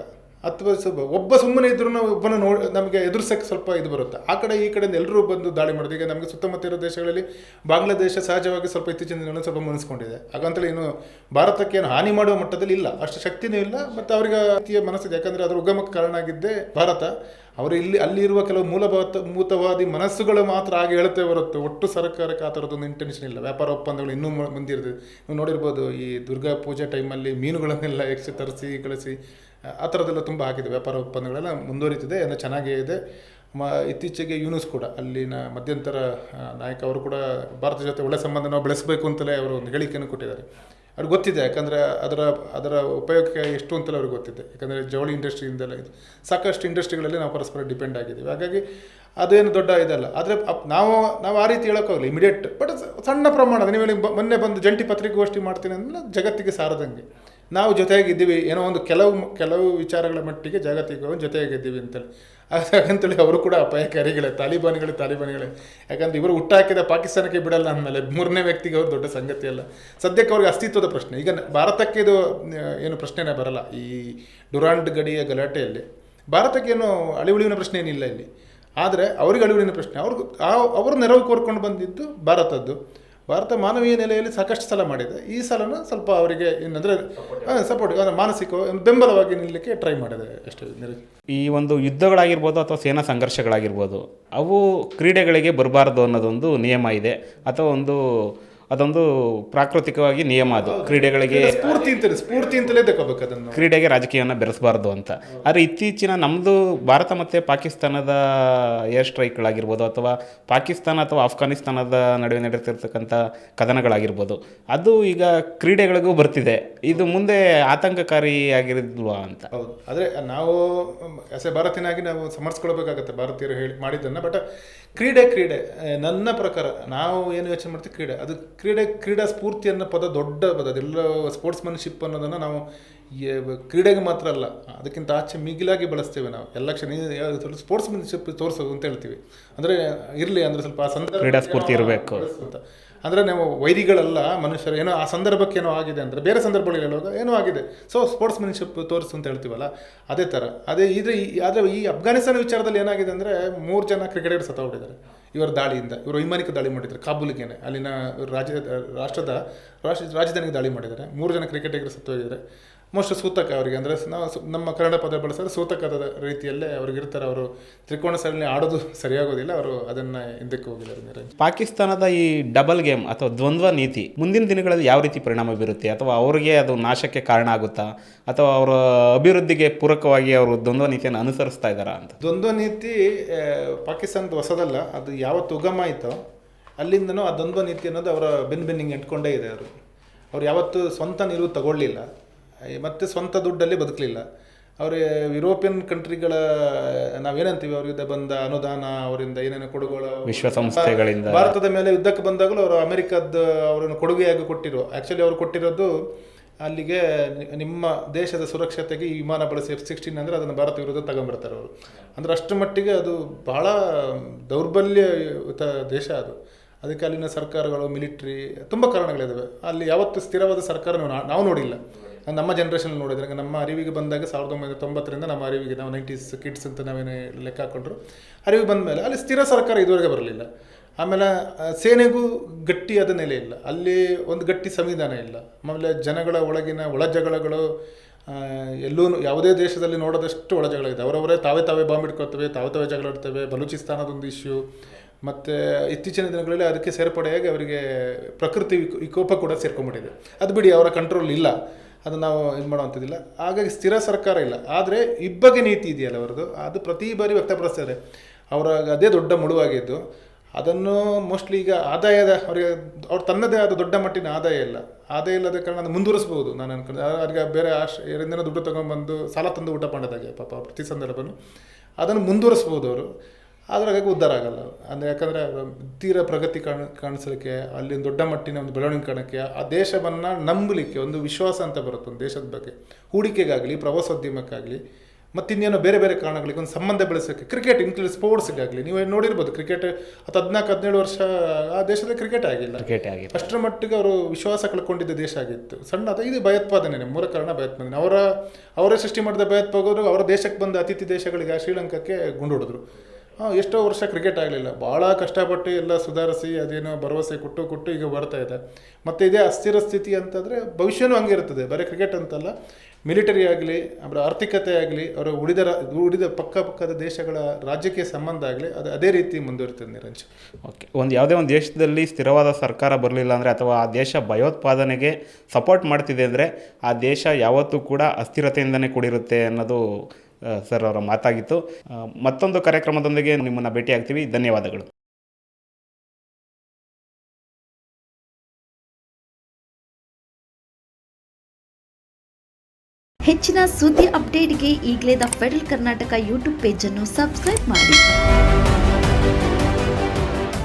S2: ಅಥವಾ ಸ್ವಲ್ಪ ಒಬ್ಬ ಸುಮ್ಮನೆ ಇದ್ರೂ ಒಬ್ಬನ ನೋಡಿ ನಮಗೆ ಎದುರಿಸೋಕ್ಕೆ ಸ್ವಲ್ಪ ಇದು ಬರುತ್ತೆ. ಆ ಕಡೆ ಈ ಕಡೆಯಿಂದ ಎಲ್ಲರೂ ಬಂದು ದಾಳಿ ಮಾಡೋದು. ಈಗ ನಮಗೆ ಸುತ್ತಮುತ್ತ ಇರೋ ದೇಶಗಳಲ್ಲಿ ಬಾಂಗ್ಲಾದೇಶ ಸಹಜವಾಗಿ ಸ್ವಲ್ಪ ಇತ್ತೀಚಿನ ದಿನಗಳನ್ನು ಸ್ವಲ್ಪ ಮುನಿಸ್ಕೊಂಡಿದೆ ಹಾಗಂತೇಳಿ ಇನ್ನು ಭಾರತಕ್ಕೆ ಏನು ಹಾನಿ ಮಾಡುವ ಮಟ್ಟದಲ್ಲಿ ಇಲ್ಲ. ಅಷ್ಟು ಶಕ್ತಿನೂ ಇಲ್ಲ, ಮತ್ತು ಅವರಿಗೆ ಅತಿಯ ಮನಸ್ಸಿದೆ. ಯಾಕಂದರೆ ಅದರ ಉಗಮಕ್ಕೆ ಕಾರಣ ಆಗಿದ್ದೇ ಭಾರತ. ಅವರು ಇಲ್ಲಿ, ಅಲ್ಲಿರುವ ಕೆಲವು ಮೂಲಭೂತ ಮೂತವಾದಿ ಮನಸ್ಸುಗಳು ಮಾತ್ರ ಆಗಿ ಹೇಳ್ತೇ ಬರುತ್ತೆ ಒಟ್ಟು ಸರ್ಕಾರಕ್ಕೆ ಆ ಥರದ್ದೊಂದು ಇಂಟೆನ್ಷನ್ ಇಲ್ಲ. ವ್ಯಾಪಾರ ಒಪ್ಪಂದಗಳು ಇನ್ನೂ ಮುಂದಿರ್ತದೆ ನೀವು ನೋಡಿರ್ಬೋದು ಈ ದುರ್ಗಾ ಪೂಜೆ ಟೈಮಲ್ಲಿ ಮೀನುಗಳನ್ನೆಲ್ಲ ಎಕ್ಸಿ, ತರಿಸಿ, ಕಳಿಸಿ ಆ- ಥರದ್ದೆಲ್ಲ ತುಂಬ ಆಗಿದೆ ವ್ಯಾಪಾರ ಉತ್ಪನ್ನಗಳೆಲ್ಲ ಮುಂದುವರಿತಿದೆ, ಎಲ್ಲ ಚೆನ್ನಾಗೇ ಇದೆ. ಮ, ಇತ್ತೀಚೆಗೆ ಯೂನುಸ್ ಕೂಡ, ಅಲ್ಲಿನ ಮಧ್ಯಂತರ ನಾಯಕ ಅವರು ಕೂಡ ಭಾರತ ಜೊತೆ ಒಳ್ಳೆ ಸಂಬಂಧ ನಾವು ಬೆಳೆಸಬೇಕು ಅಂತಲೇ ಅವರು ಒಂದು ಹೇಳಿಕೆಯನ್ನು ಕೊಟ್ಟಿದ್ದಾರೆ. ಅವ್ರಿಗೆ ಗೊತ್ತಿದೆ, ಯಾಕಂದರೆ ಅದರ ಅದರ ಉಪಯೋಗಕ್ಕೆ ಎಷ್ಟು ಅಂತಲೇ ಅವ್ರಿಗೆ ಗೊತ್ತಿದೆ. ಯಾಕಂದರೆ ಜವಳಿ ಇಂಡಸ್ಟ್ರಿಯಿಂದೆಲ್ಲ ಇದು, ಸಾಕಷ್ಟು ಇಂಡಸ್ಟ್ರಿಗಳಲ್ಲಿ ನಾವು ಪರಸ್ಪರ ಡಿಪೆಂಡ್ ಆಗಿದ್ದೀವಿ. ಹಾಗಾಗಿ ಅದೇನು ದೊಡ್ಡ ಇದಲ್ಲ. ಆದರೆ ನಾವು ನಾವು ಆ ರೀತಿ ಹೇಳೋಕ್ಕಾಗಲ್ಲ, ಇಮಿಡಿಯೇಟ್, ಬಟ್ ಸಣ್ಣ ಪ್ರಮಾಣದ ನೀವು ಮೊನ್ನೆ ಬಂದು ಜಂಟಿ ಪತ್ರಿಕಾಗೋಷ್ಠಿ ಮಾಡ್ತೀನಿ ಅಂದ್ರೆ ಜಗತ್ತಿಗೆ ಸಾರದಂಗೆ. ನಾವು ಜೊತೆಯಾಗಿದ್ದೀವಿ. ಏನೋ ಒಂದು ಕೆಲವು ಕೆಲವು ವಿಚಾರಗಳ ಮಟ್ಟಿಗೆ ಜಾಗತಿಕವಾಗಿ ಜೊತೆಯಾಗಿದ್ದೀವಿ ಅಂತೇಳಿ. ಹಾಗಂತೇಳಿ ಅವರು ಕೂಡ ಅಪಾಯಕಾರಿಗಳೇ, ತಾಲಿಬಾನಿಗಳೇ, ತಾಲಿಬಾನ್ಗಳೇ. ಯಾಕಂದ್ರೆ ಇವರು ಹುಟ್ಟಾಕಿದ ಪಾಕಿಸ್ತಾನಕ್ಕೆ ಬಿಡಲ್ಲ ಅಂದಮೇಲೆ ಮೂರನೇ ವ್ಯಕ್ತಿಗೆ ಅವರು ದೊಡ್ಡ ಸಂಗತಿ ಅಲ್ಲ. ಸದ್ಯಕ್ಕೆ ಅವ್ರಿಗೆ ಅಸ್ತಿತ್ವದ ಪ್ರಶ್ನೆ. ಈಗ ಭಾರತಕ್ಕೆ ಇದು ಏನು ಪ್ರಶ್ನೆನೇ ಬರಲ್ಲ. ಈ ಡುರಾಂಡ್ ಗಡಿಯ ಗಲಾಟೆಯಲ್ಲಿ ಭಾರತಕ್ಕೆ ಏನು ಅಳಿವುಳಿವಿನ ಪ್ರಶ್ನೆ ಏನಿಲ್ಲ ಇಲ್ಲಿ. ಆದರೆ ಅವ್ರಿಗೆ ಅಳಿವುಳಿನ ಪ್ರಶ್ನೆ. ಅವ್ರಿಗೆ ಅವರು ನೆರವು ಕೋರ್ಕೊಂಡು ಬಂದಿದ್ದು ಭಾರತದ್ದು. ಭಾರತ ಮಾನವೀಯ ನೆಲೆಯಲ್ಲಿ ಸಾಕಷ್ಟು ಸಲ ಮಾಡಿದೆ. ಈ ಸಲನ ಸ್ವಲ್ಪ ಅವರಿಗೆ ಏನಂದರೆ ಸಪೋರ್ಟ್ ಮಾನಸಿಕ ಒಂದು ಬೆಂಬಲವಾಗಿ ನಿಲ್ಲಕ್ಕೆ ಟ್ರೈ ಮಾಡಿದೆ ಅಷ್ಟೇ
S1: ಈ ಒಂದು ಯುದ್ಧಗಳಾಗಿರ್ಬೋದು ಅಥವಾ ಸೇನಾ ಸಂಘರ್ಷಗಳಾಗಿರ್ಬೋದು ಅವು ಕ್ರೀಡೆಗಳಿಗೆ ಬರಬಾರ್ದು ಅನ್ನೋದೊಂದು ನಿಯಮ ಇದೆ. ಅಥವಾ ಒಂದು ಅದೊಂದು ಪ್ರಾಕೃತಿಕವಾಗಿ ನಿಯಮ ಅದು. ಕ್ರೀಡೆಗಳಿಗೆ
S2: ಸ್ಫೂರ್ತಿ ಅಂತಲೇ ಸ್ಫೂರ್ತಿ ಅಂತಲೇ ತಗೋಬೇಕು ಅದನ್ನು
S1: ಕ್ರೀಡೆಗೆ ರಾಜಕೀಯವನ್ನು ಬೆರೆಸಬಾರ್ದು ಅಂತ. ಆದರೆ ಇತ್ತೀಚಿನ ನಮ್ಮದು ಭಾರತ ಮತ್ತು ಪಾಕಿಸ್ತಾನದ ಏರ್ ಸ್ಟ್ರೈಕ್ಗಳಾಗಿರ್ಬೋದು ಅಥವಾ ಪಾಕಿಸ್ತಾನ ಅಥವಾ ಆಫ್ಘಾನಿಸ್ತಾನದ ನಡುವೆ ನಡೆತಿರ್ತಕ್ಕಂಥ ಕದನಗಳಾಗಿರ್ಬೋದು. ಅದು ಈಗ ಕ್ರೀಡೆಗಳಿಗೂ ಬರ್ತಿದೆ. ಇದು ಮುಂದೆ ಆತಂಕಕಾರಿಯಾಗಿರಲ್ವಾ ಅಂತ.
S2: ಹೌದು. ಆದರೆ ನಾವು ಎಸ್ ಎ ಭಾರತೀನಾಗಿ ನಾವು ಸಮರ್ಸ್ಕೊಳ್ಬೇಕಾಗತ್ತೆ. ಭಾರತೀಯರು ಹೇಳಿ ಮಾಡಿದ್ದನ್ನು. ಬಟ್ ಕ್ರೀಡೆ ಕ್ರೀಡೆ ನನ್ನ ಪ್ರಕಾರ ನಾವು ಏನು ಯೋಚನೆ ಮಾಡ್ತೀವಿ ಕ್ರೀಡೆ. ಅದು ಕ್ರೀಡೆ ಕ್ರೀಡಾ ಸ್ಫೂರ್ತಿ ಅನ್ನೋ ಪದ ದೊಡ್ಡ ಪದ. ಅದೆಲ್ಲ ಸ್ಪೋರ್ಟ್ಸ್ ಮ್ಯಾನ್ಶಿಪ್ ಅನ್ನೋದನ್ನು ನಾವು ಕ್ರೀಡೆಗೆ ಮಾತ್ರ ಅಲ್ಲ ಅದಕ್ಕಿಂತ ಆಚೆ ಮಿಗಿಲಾಗಿ ಬಳಸ್ತೇವೆ ನಾವು. ಎಲ್ಲ ಕ್ಷಣ ಸ್ಪೋರ್ಟ್ಸ್ ಮನ್ಶಿಪ್ ತೋರಿಸೋದು ಅಂತ ಹೇಳ್ತೀವಿ. ಅಂದರೆ ಇರಲಿ ಅಂದರೆ ಸ್ವಲ್ಪ ಆ ಸಂದರ್ಭ
S1: ಕ್ರೀಡಾ ಸ್ಫೂರ್ತಿ ಇರಬೇಕು.
S2: ಅಂತ ಅಂದರೆ ನಾವು ವೈರಿಗಳಲ್ಲ ಮನುಷ್ಯರು ಏನೋ ಆ ಸಂದರ್ಭಕ್ಕೆ ಏನೋ ಆಗಿದೆ ಅಂದರೆ ಬೇರೆ ಸಂದರ್ಭಗಳಲ್ಲಿ ಹೇಳುವಾಗ ಏನೋ ಆಗಿದೆ. ಸೊ ಸ್ಪೋರ್ಟ್ಸ್ ಮೆನ್ಶಿಪ್ ತೋರಿಸು ಅಂತ ಹೇಳ್ತೀವಲ್ಲ ಅದೇ ಥರ ಅದೇ ಇದು ಆದರೆ ಈ ಅಫ್ಘಾನಿಸ್ತಾನ ವಿಚಾರದಲ್ಲಿ ಏನಾಗಿದೆ ಅಂದರೆ ಮೂರು ಜನ ಕ್ರಿಕೆಟರ್ ಸತ್ತೋಗ್ಬಿಟ್ಟಿದ್ದಾರೆ. ಇವರ ದಾಳಿಯಿಂದ, ಇವರು ವೈಮಾನಿಕ ದಾಳಿ ಮಾಡಿದ್ದಾರೆ, ಕಾಬೂಲಿಗೇನೆ. ಅಲ್ಲಿನ ರಾಜ್ಯದ ರಾಷ್ಟ್ರದ ರಾಷ್ಟ್ರ ರಾಜಧಾನಿಗೆ ದಾಳಿ ಮಾಡಿದ್ದಾರೆ. ಮೂರು ಜನ ಕ್ರಿಕೆಟಿಗರು ಸತ್ತೋಗಿದ್ದಾರೆ. ಮೋಸ್ಟ್ ಸೂತಕ ಅವರಿಗೆ ಅಂದರೆ ನಾವು ನಮ್ಮ ಕನ್ನಡ ಪದ ಬಳಸಿದ್ರೆ ಸೂತಕದ ರೀತಿಯಲ್ಲೇ ಅವ್ರಿಗೆ ಇರ್ತಾರೆ. ಅವರು ತ್ರಿಕೋಣ ಸರಣಿ ಆಡೋದು ಸರಿಯಾಗೋದಿಲ್ಲ. ಅವರು ಅದನ್ನು ಹಿಂದಕ್ಕೆ ಹೋಗಿದ್ದಾರೆ ನಿರಂಜನ್
S1: ಪಾಕಿಸ್ತಾನದ ಈ ಡಬಲ್ ಗೇಮ್ ಅಥವಾ ದ್ವಂದ್ವ ನೀತಿ ಮುಂದಿನ ದಿನಗಳಲ್ಲಿ ಯಾವ ರೀತಿ ಪರಿಣಾಮ ಬೀರುತ್ತೆ? ಅಥವಾ ಅವರಿಗೆ ಅದು ನಾಶಕ್ಕೆ ಕಾರಣ ಆಗುತ್ತಾ? ಅಥವಾ ಅವರ ಅಭಿವೃದ್ಧಿಗೆ ಪೂರಕವಾಗಿ ಅವರು ದ್ವಂದ್ವ ನೀತಿಯನ್ನು ಅನುಸರಿಸ್ತಾ ಇದ್ದಾರಾ ಅಂತ?
S2: ದ್ವಂದ್ವ ನೀತಿ ಪಾಕಿಸ್ತಾನದ ಹೊಸದಲ್ಲ. ಅದು ಯಾವತ್ತು ಉಗಮ ಆಯಿತೋ ಅಲ್ಲಿಂದನೂ ಆ ದ್ವಂದ್ವ ನೀತಿ ಅನ್ನೋದು ಅವರ ಬೆನ್ ಬೆನ್ನಿಂಗ್ ಇಟ್ಕೊಂಡೇ ಇದೆ ಅವರು ಅವ್ರು ಯಾವತ್ತೂ ಸ್ವಂತ ನಿಲುವು ತಗೊಳ್ಳಿಲ್ಲ. ಮತ್ತು ಸ್ವಂತ ದುಡ್ಡಲ್ಲಿ ಬದುಕಲಿಲ್ಲ. ಅವರು ಯುರೋಪಿಯನ್ ಕಂಟ್ರಿಗಳ ನಾವೇನಂತೀವಿ? ಅವರಿಂದ ಬಂದ ಅನುದಾನ ಅವರಿಂದ ಏನೇನು ಕೊಡುಗಳು?
S1: ವಿಶ್ವಸಂಸ್ಥೆಗಳಿಂದ.
S2: ಭಾರತದ ಮೇಲೆ ಯುದ್ಧಕ್ಕೆ ಬಂದಾಗಲೂ ಅವರು ಅಮೆರಿಕದ ಅವರನ್ನು ಕೊಡುಗೆಯಾಗಿ ಕೊಟ್ಟಿರೋ. ಆ್ಯಕ್ಚುಲಿ ಅವರು ಕೊಟ್ಟಿರೋದು ಅಲ್ಲಿಗೆ ನಿಮ್ಮ ದೇಶದ ಸುರಕ್ಷತೆಗೆ ಈ ವಿಮಾನ ಬಳಸಿ ಎಫ್ ಸಿಕ್ಸ್ಟೀನ್ ಅಂದರೆ ಅದನ್ನು ಭಾರತ ವಿರುದ್ಧ ತಗೊಂಬರ್ತಾರೆ ಅವರು. ಅಂದರೆ ಅಷ್ಟು ಮಟ್ಟಿಗೆ ಅದು ಬಹಳ ದೌರ್ಬಲ್ಯ ದೇಶ ಅದು. ಅದಕ್ಕೆ ಅಲ್ಲಿನ ಸರ್ಕಾರಗಳು ಮಿಲಿಟ್ರಿ ತುಂಬ ಕಾರಣಗಳಿದ್ದಾವೆ ಅಲ್ಲಿ ಯಾವತ್ತು ಸ್ಥಿರವಾದ ಸರ್ಕಾರ ನಾವು ನೋಡಿಲ್ಲ. ನಮ್ಮ ಜನ್ರೇಷನ್ ನೋಡಿದ್ರೆ ನಮ್ಮ ಅರಿವಿಗೆ ಬಂದಾಗ ಸಾವಿರದ ಒಂಬೈನೂರ ತೊಂಬತ್ತರಿಂದ ನಮ್ಮ ಅರಿವಿಗೆ ನಾವು ನೈಂಟೀಸ್ ಕಿಡ್ಸ್ ಅಂತ ನಾವೇನು ಲೆಕ್ಕ ಹಾಕೊಂಡ್ರು ಅರಿವಿಗೆ ಬಂದ ಮೇಲೆ ಅಲ್ಲಿ ಸ್ಥಿರ ಸರ್ಕಾರ ಇದುವರೆಗೆ ಬರಲಿಲ್ಲ. ಆಮೇಲೆ ಸೇನೆಗೂ ಗಟ್ಟಿಯಾದ ನೆಲೆ ಇಲ್ಲ. ಅಲ್ಲಿ ಒಂದು ಗಟ್ಟಿ ಸಂವಿಧಾನ ಇಲ್ಲ. ಆಮೇಲೆ ಜನಗಳ ಒಳಗಿನ ಒಳ ಜಗಳಗಳು ಆ, ಎಲ್ಲೂ ಯಾವುದೇ ದೇಶದಲ್ಲಿ ನೋಡೋದಷ್ಟು ಒಳ ಜಗಳ ಇದೆ ಅವರವರೇ ತಾವೇ ತಾವೇ ಬಾಂಬ್ ಇಟ್ಕೊಳ್ತವೆ ತಾವೇ ತಾವೇ ಜಗಳ ಆಡ್ತವೆ ಬಲೂಚಿಸ್ತಾನದೊಂದು ಇಶ್ಯೂ ಮತ್ತು ಇತ್ತೀಚಿನ ದಿನಗಳಲ್ಲಿ ಅದಕ್ಕೆ ಸೇರ್ಪಡೆಯಾಗಿ ಅವರಿಗೆ ಪ್ರಕೃತಿ ವಿಕೋ- ವಿಕೋಪ ಕೂಡ ಸೇರ್ಕೊಂಡ್ಬಿಟ್ಟಿದೆ. ಅದು ಬಿಡಿ ಅವರ ಕಂಟ್ರೋಲ್ ಇಲ್ಲ. ಅದು ನಾವು ಇದು ಮಾಡುವಂಥದ್ದಿಲ್ಲ ಹಾಗಾಗಿ ಸ್ಥಿರ ಸರ್ಕಾರ ಇಲ್ಲ. ಆದರೆ ಇಬ್ಬಗೆ ನೀತಿ ಇದೆಯಲ್ಲ ಅವರದು ಅದು ಪ್ರತಿ ಬಾರಿ ವ್ಯಕ್ತಪಡಿಸ್ತಾರೆ. ಅವರ ಅದೇ ದೊಡ್ಡ ಮುಳುವಾಗಿದ್ದು. ಅದನ್ನು ಮೋಸ್ಟ್ಲಿ ಈಗ ಆದಾಯದ ಅವರಿಗೆ ಅವ್ರು ತನ್ನದೇ ಆದ ದೊಡ್ಡ ಮಟ್ಟಿನ ಆದಾಯ ಇಲ್ಲ. ಆದಾಯ ಇಲ್ಲದ ಕಾರಣ ಅದು ಮುಂದುವರಿಸ್ಬೋದು ನಾನು ಅನ್ಕೊಂಡು. ಅವ್ರಿಗೆ ಬೇರೆ ಆಶ್ ಯಾರಿಂದನೋ ದುಡ್ಡು ತೊಗೊಂಬಂದು ಸಾಲ ತಂದು ಊಟ ಮಾಡೋದಾಗೆ ಪಾಪ ಪ್ರತಿ ಸಂದರ್ಭನೂ. ಅದನ್ನು ಮುಂದುವರಿಸ್ಬೋದು ಅವರು. ಆದರೆ ಹಾಗಾಗಿ ಉದ್ಧಾರ ಆಗಲ್ಲ. ಅಂದರೆ ಯಾಕಂದರೆ ತೀರ ಪ್ರಗತಿ ಕಾಣ ಕಾಣಿಸಲಿಕ್ಕೆ ಅಲ್ಲಿ ಒಂದು ದೊಡ್ಡ ಮಟ್ಟಿನ ಒಂದು ಬೆಳವಣಿಗೆ ಕಾಣಕ್ಕೆ ಆ ದೇಶವನ್ನು ನಂಬಲಿಕ್ಕೆ ಒಂದು ವಿಶ್ವಾಸ ಅಂತ ಬರುತ್ತೆ ಒಂದು ದೇಶದ ಬಗ್ಗೆ. ಹೂಡಿಕೆಗಾಗಲಿ ಪ್ರವಾಸೋದ್ಯಮಕ್ಕಾಗಲಿ ಮತ್ತು ಇನ್ನೇನೋ ಬೇರೆ ಬೇರೆ ಕಾರಣಗಳಿಗೆ ಒಂದು ಸಂಬಂಧ ಬೆಳೆಸೋಕ್ಕೆ ಕ್ರಿಕೆಟ್ ಇನ್ಕ್ಲೂಡ್ ಸ್ಪೋರ್ಟ್ಸ್ಗಾಗಲಿ ನೀವು ನೋಡಿರ್ಬೋದು ಕ್ರಿಕೆಟ್ ಹತ್ತು ಹದಿನಾಲ್ಕು ಹದಿನೇಳು ವರ್ಷ ಆ ದೇಶದಲ್ಲಿ ಕ್ರಿಕೆಟ್ ಆಗಿಲ್ಲ.
S1: ಕ್ರಿಕೆಟ್ ಆಗಿಲ್ಲ.
S2: ಅಷ್ಟರ ಮಟ್ಟಿಗೆ ಅವರು ವಿಶ್ವಾಸ ಕಳ್ಕೊಂಡಿದ್ದ ದೇಶ ಆಗಿತ್ತು. ಸಣ್ಣ ಅಥವಾ ಇದು ಭಯೋತ್ಪಾದನೆ ಮೂಲ ಕಾರಣ ಭಯೋತ್ಪಾದನೆ. ಅವರ ಅವರೇ ಸೃಷ್ಟಿ ಮಾಡಿದ ಭಯೋತ್ಪಾದಕರು ಅವರ ದೇಶಕ್ಕೆ ಬಂದ ಅತಿಥಿ ದೇಶಗಳಿಗೆ ಶ್ರೀಲಂಕಾಕ್ಕೆ ಗುಂಡು ಹೊಡೆದ್ರು ಎಷ್ಟೋ ವರ್ಷ ಕ್ರಿಕೆಟ್ ಆಗಲಿಲ್ಲ. ಭಾಳ ಕಷ್ಟಪಟ್ಟು ಎಲ್ಲ ಸುಧಾರಿಸಿ, ಅದೇನೋ ಭರವಸೆ ಕೊಟ್ಟು ಕೊಟ್ಟು ಈಗ ಬರ್ತಾ ಇದೆ. ಮತ್ತು ಇದೇ ಅಸ್ಥಿರ ಸ್ಥಿತಿ ಅಂತಂದರೆ ಭವಿಷ್ಯನೂ ಹಂಗೆ ಇರ್ತದೆ. ಬರೀ ಕ್ರಿಕೆಟ್ ಅಂತಲ್ಲ. ಮಿಲಿಟರಿ ಆಗಲಿ ಅವರ ಆರ್ಥಿಕತೆ ಆಗಲಿ, ಅವರ ಉಳಿದ ಉಳಿದ ಪಕ್ಕ ಪಕ್ಕದ ದೇಶಗಳ ರಾಜ್ಯಕ್ಕೆ ಸಂಬಂಧ ಆಗಲಿ, ಅದು ಅದೇ ರೀತಿ ಮುಂದುವರಿತದೆ ನಿರಂಜ್
S1: ಓಕೆ ಒಂದು ಯಾವುದೇ ಒಂದು ದೇಶದಲ್ಲಿ ಸ್ಥಿರವಾದ ಸರ್ಕಾರ ಬರಲಿಲ್ಲ ಅಂದರೆ ಅಥವಾ ಆ ದೇಶ ಭಯೋತ್ಪಾದನೆಗೆ ಸಪೋರ್ಟ್ ಮಾಡ್ತಿದೆ ಅಂದರೆ ಆ ದೇಶ ಯಾವತ್ತೂ ಕೂಡ ಅಸ್ಥಿರತೆಯಿಂದನೇ ಕೂಡಿರುತ್ತೆ ಅನ್ನೋದು ಸರ್ ಅವರ ಮಾತಾಗಿತ್ತು. ಮತ್ತೊಂದು ಕಾರ್ಯಕ್ರಮದೊಂದಿಗೆ ನಿಮ್ಮನ್ನು ಭೇಟಿಯಾಗ್ತೀವಿ. ಧನ್ಯವಾದಗಳು.
S3: ಹೆಚ್ಚಿನ ಸುದ್ದಿ ಅಪ್ಡೇಟ್ಗೆ ಈಗಲೇ ದ ಫೆಡರಲ್ ಕರ್ನಾಟಕ ಯೂಟ್ಯೂಬ್ ಪೇಜನ್ನು ಸಬ್ಸ್ಕ್ರೈಬ್ ಮಾಡಿ.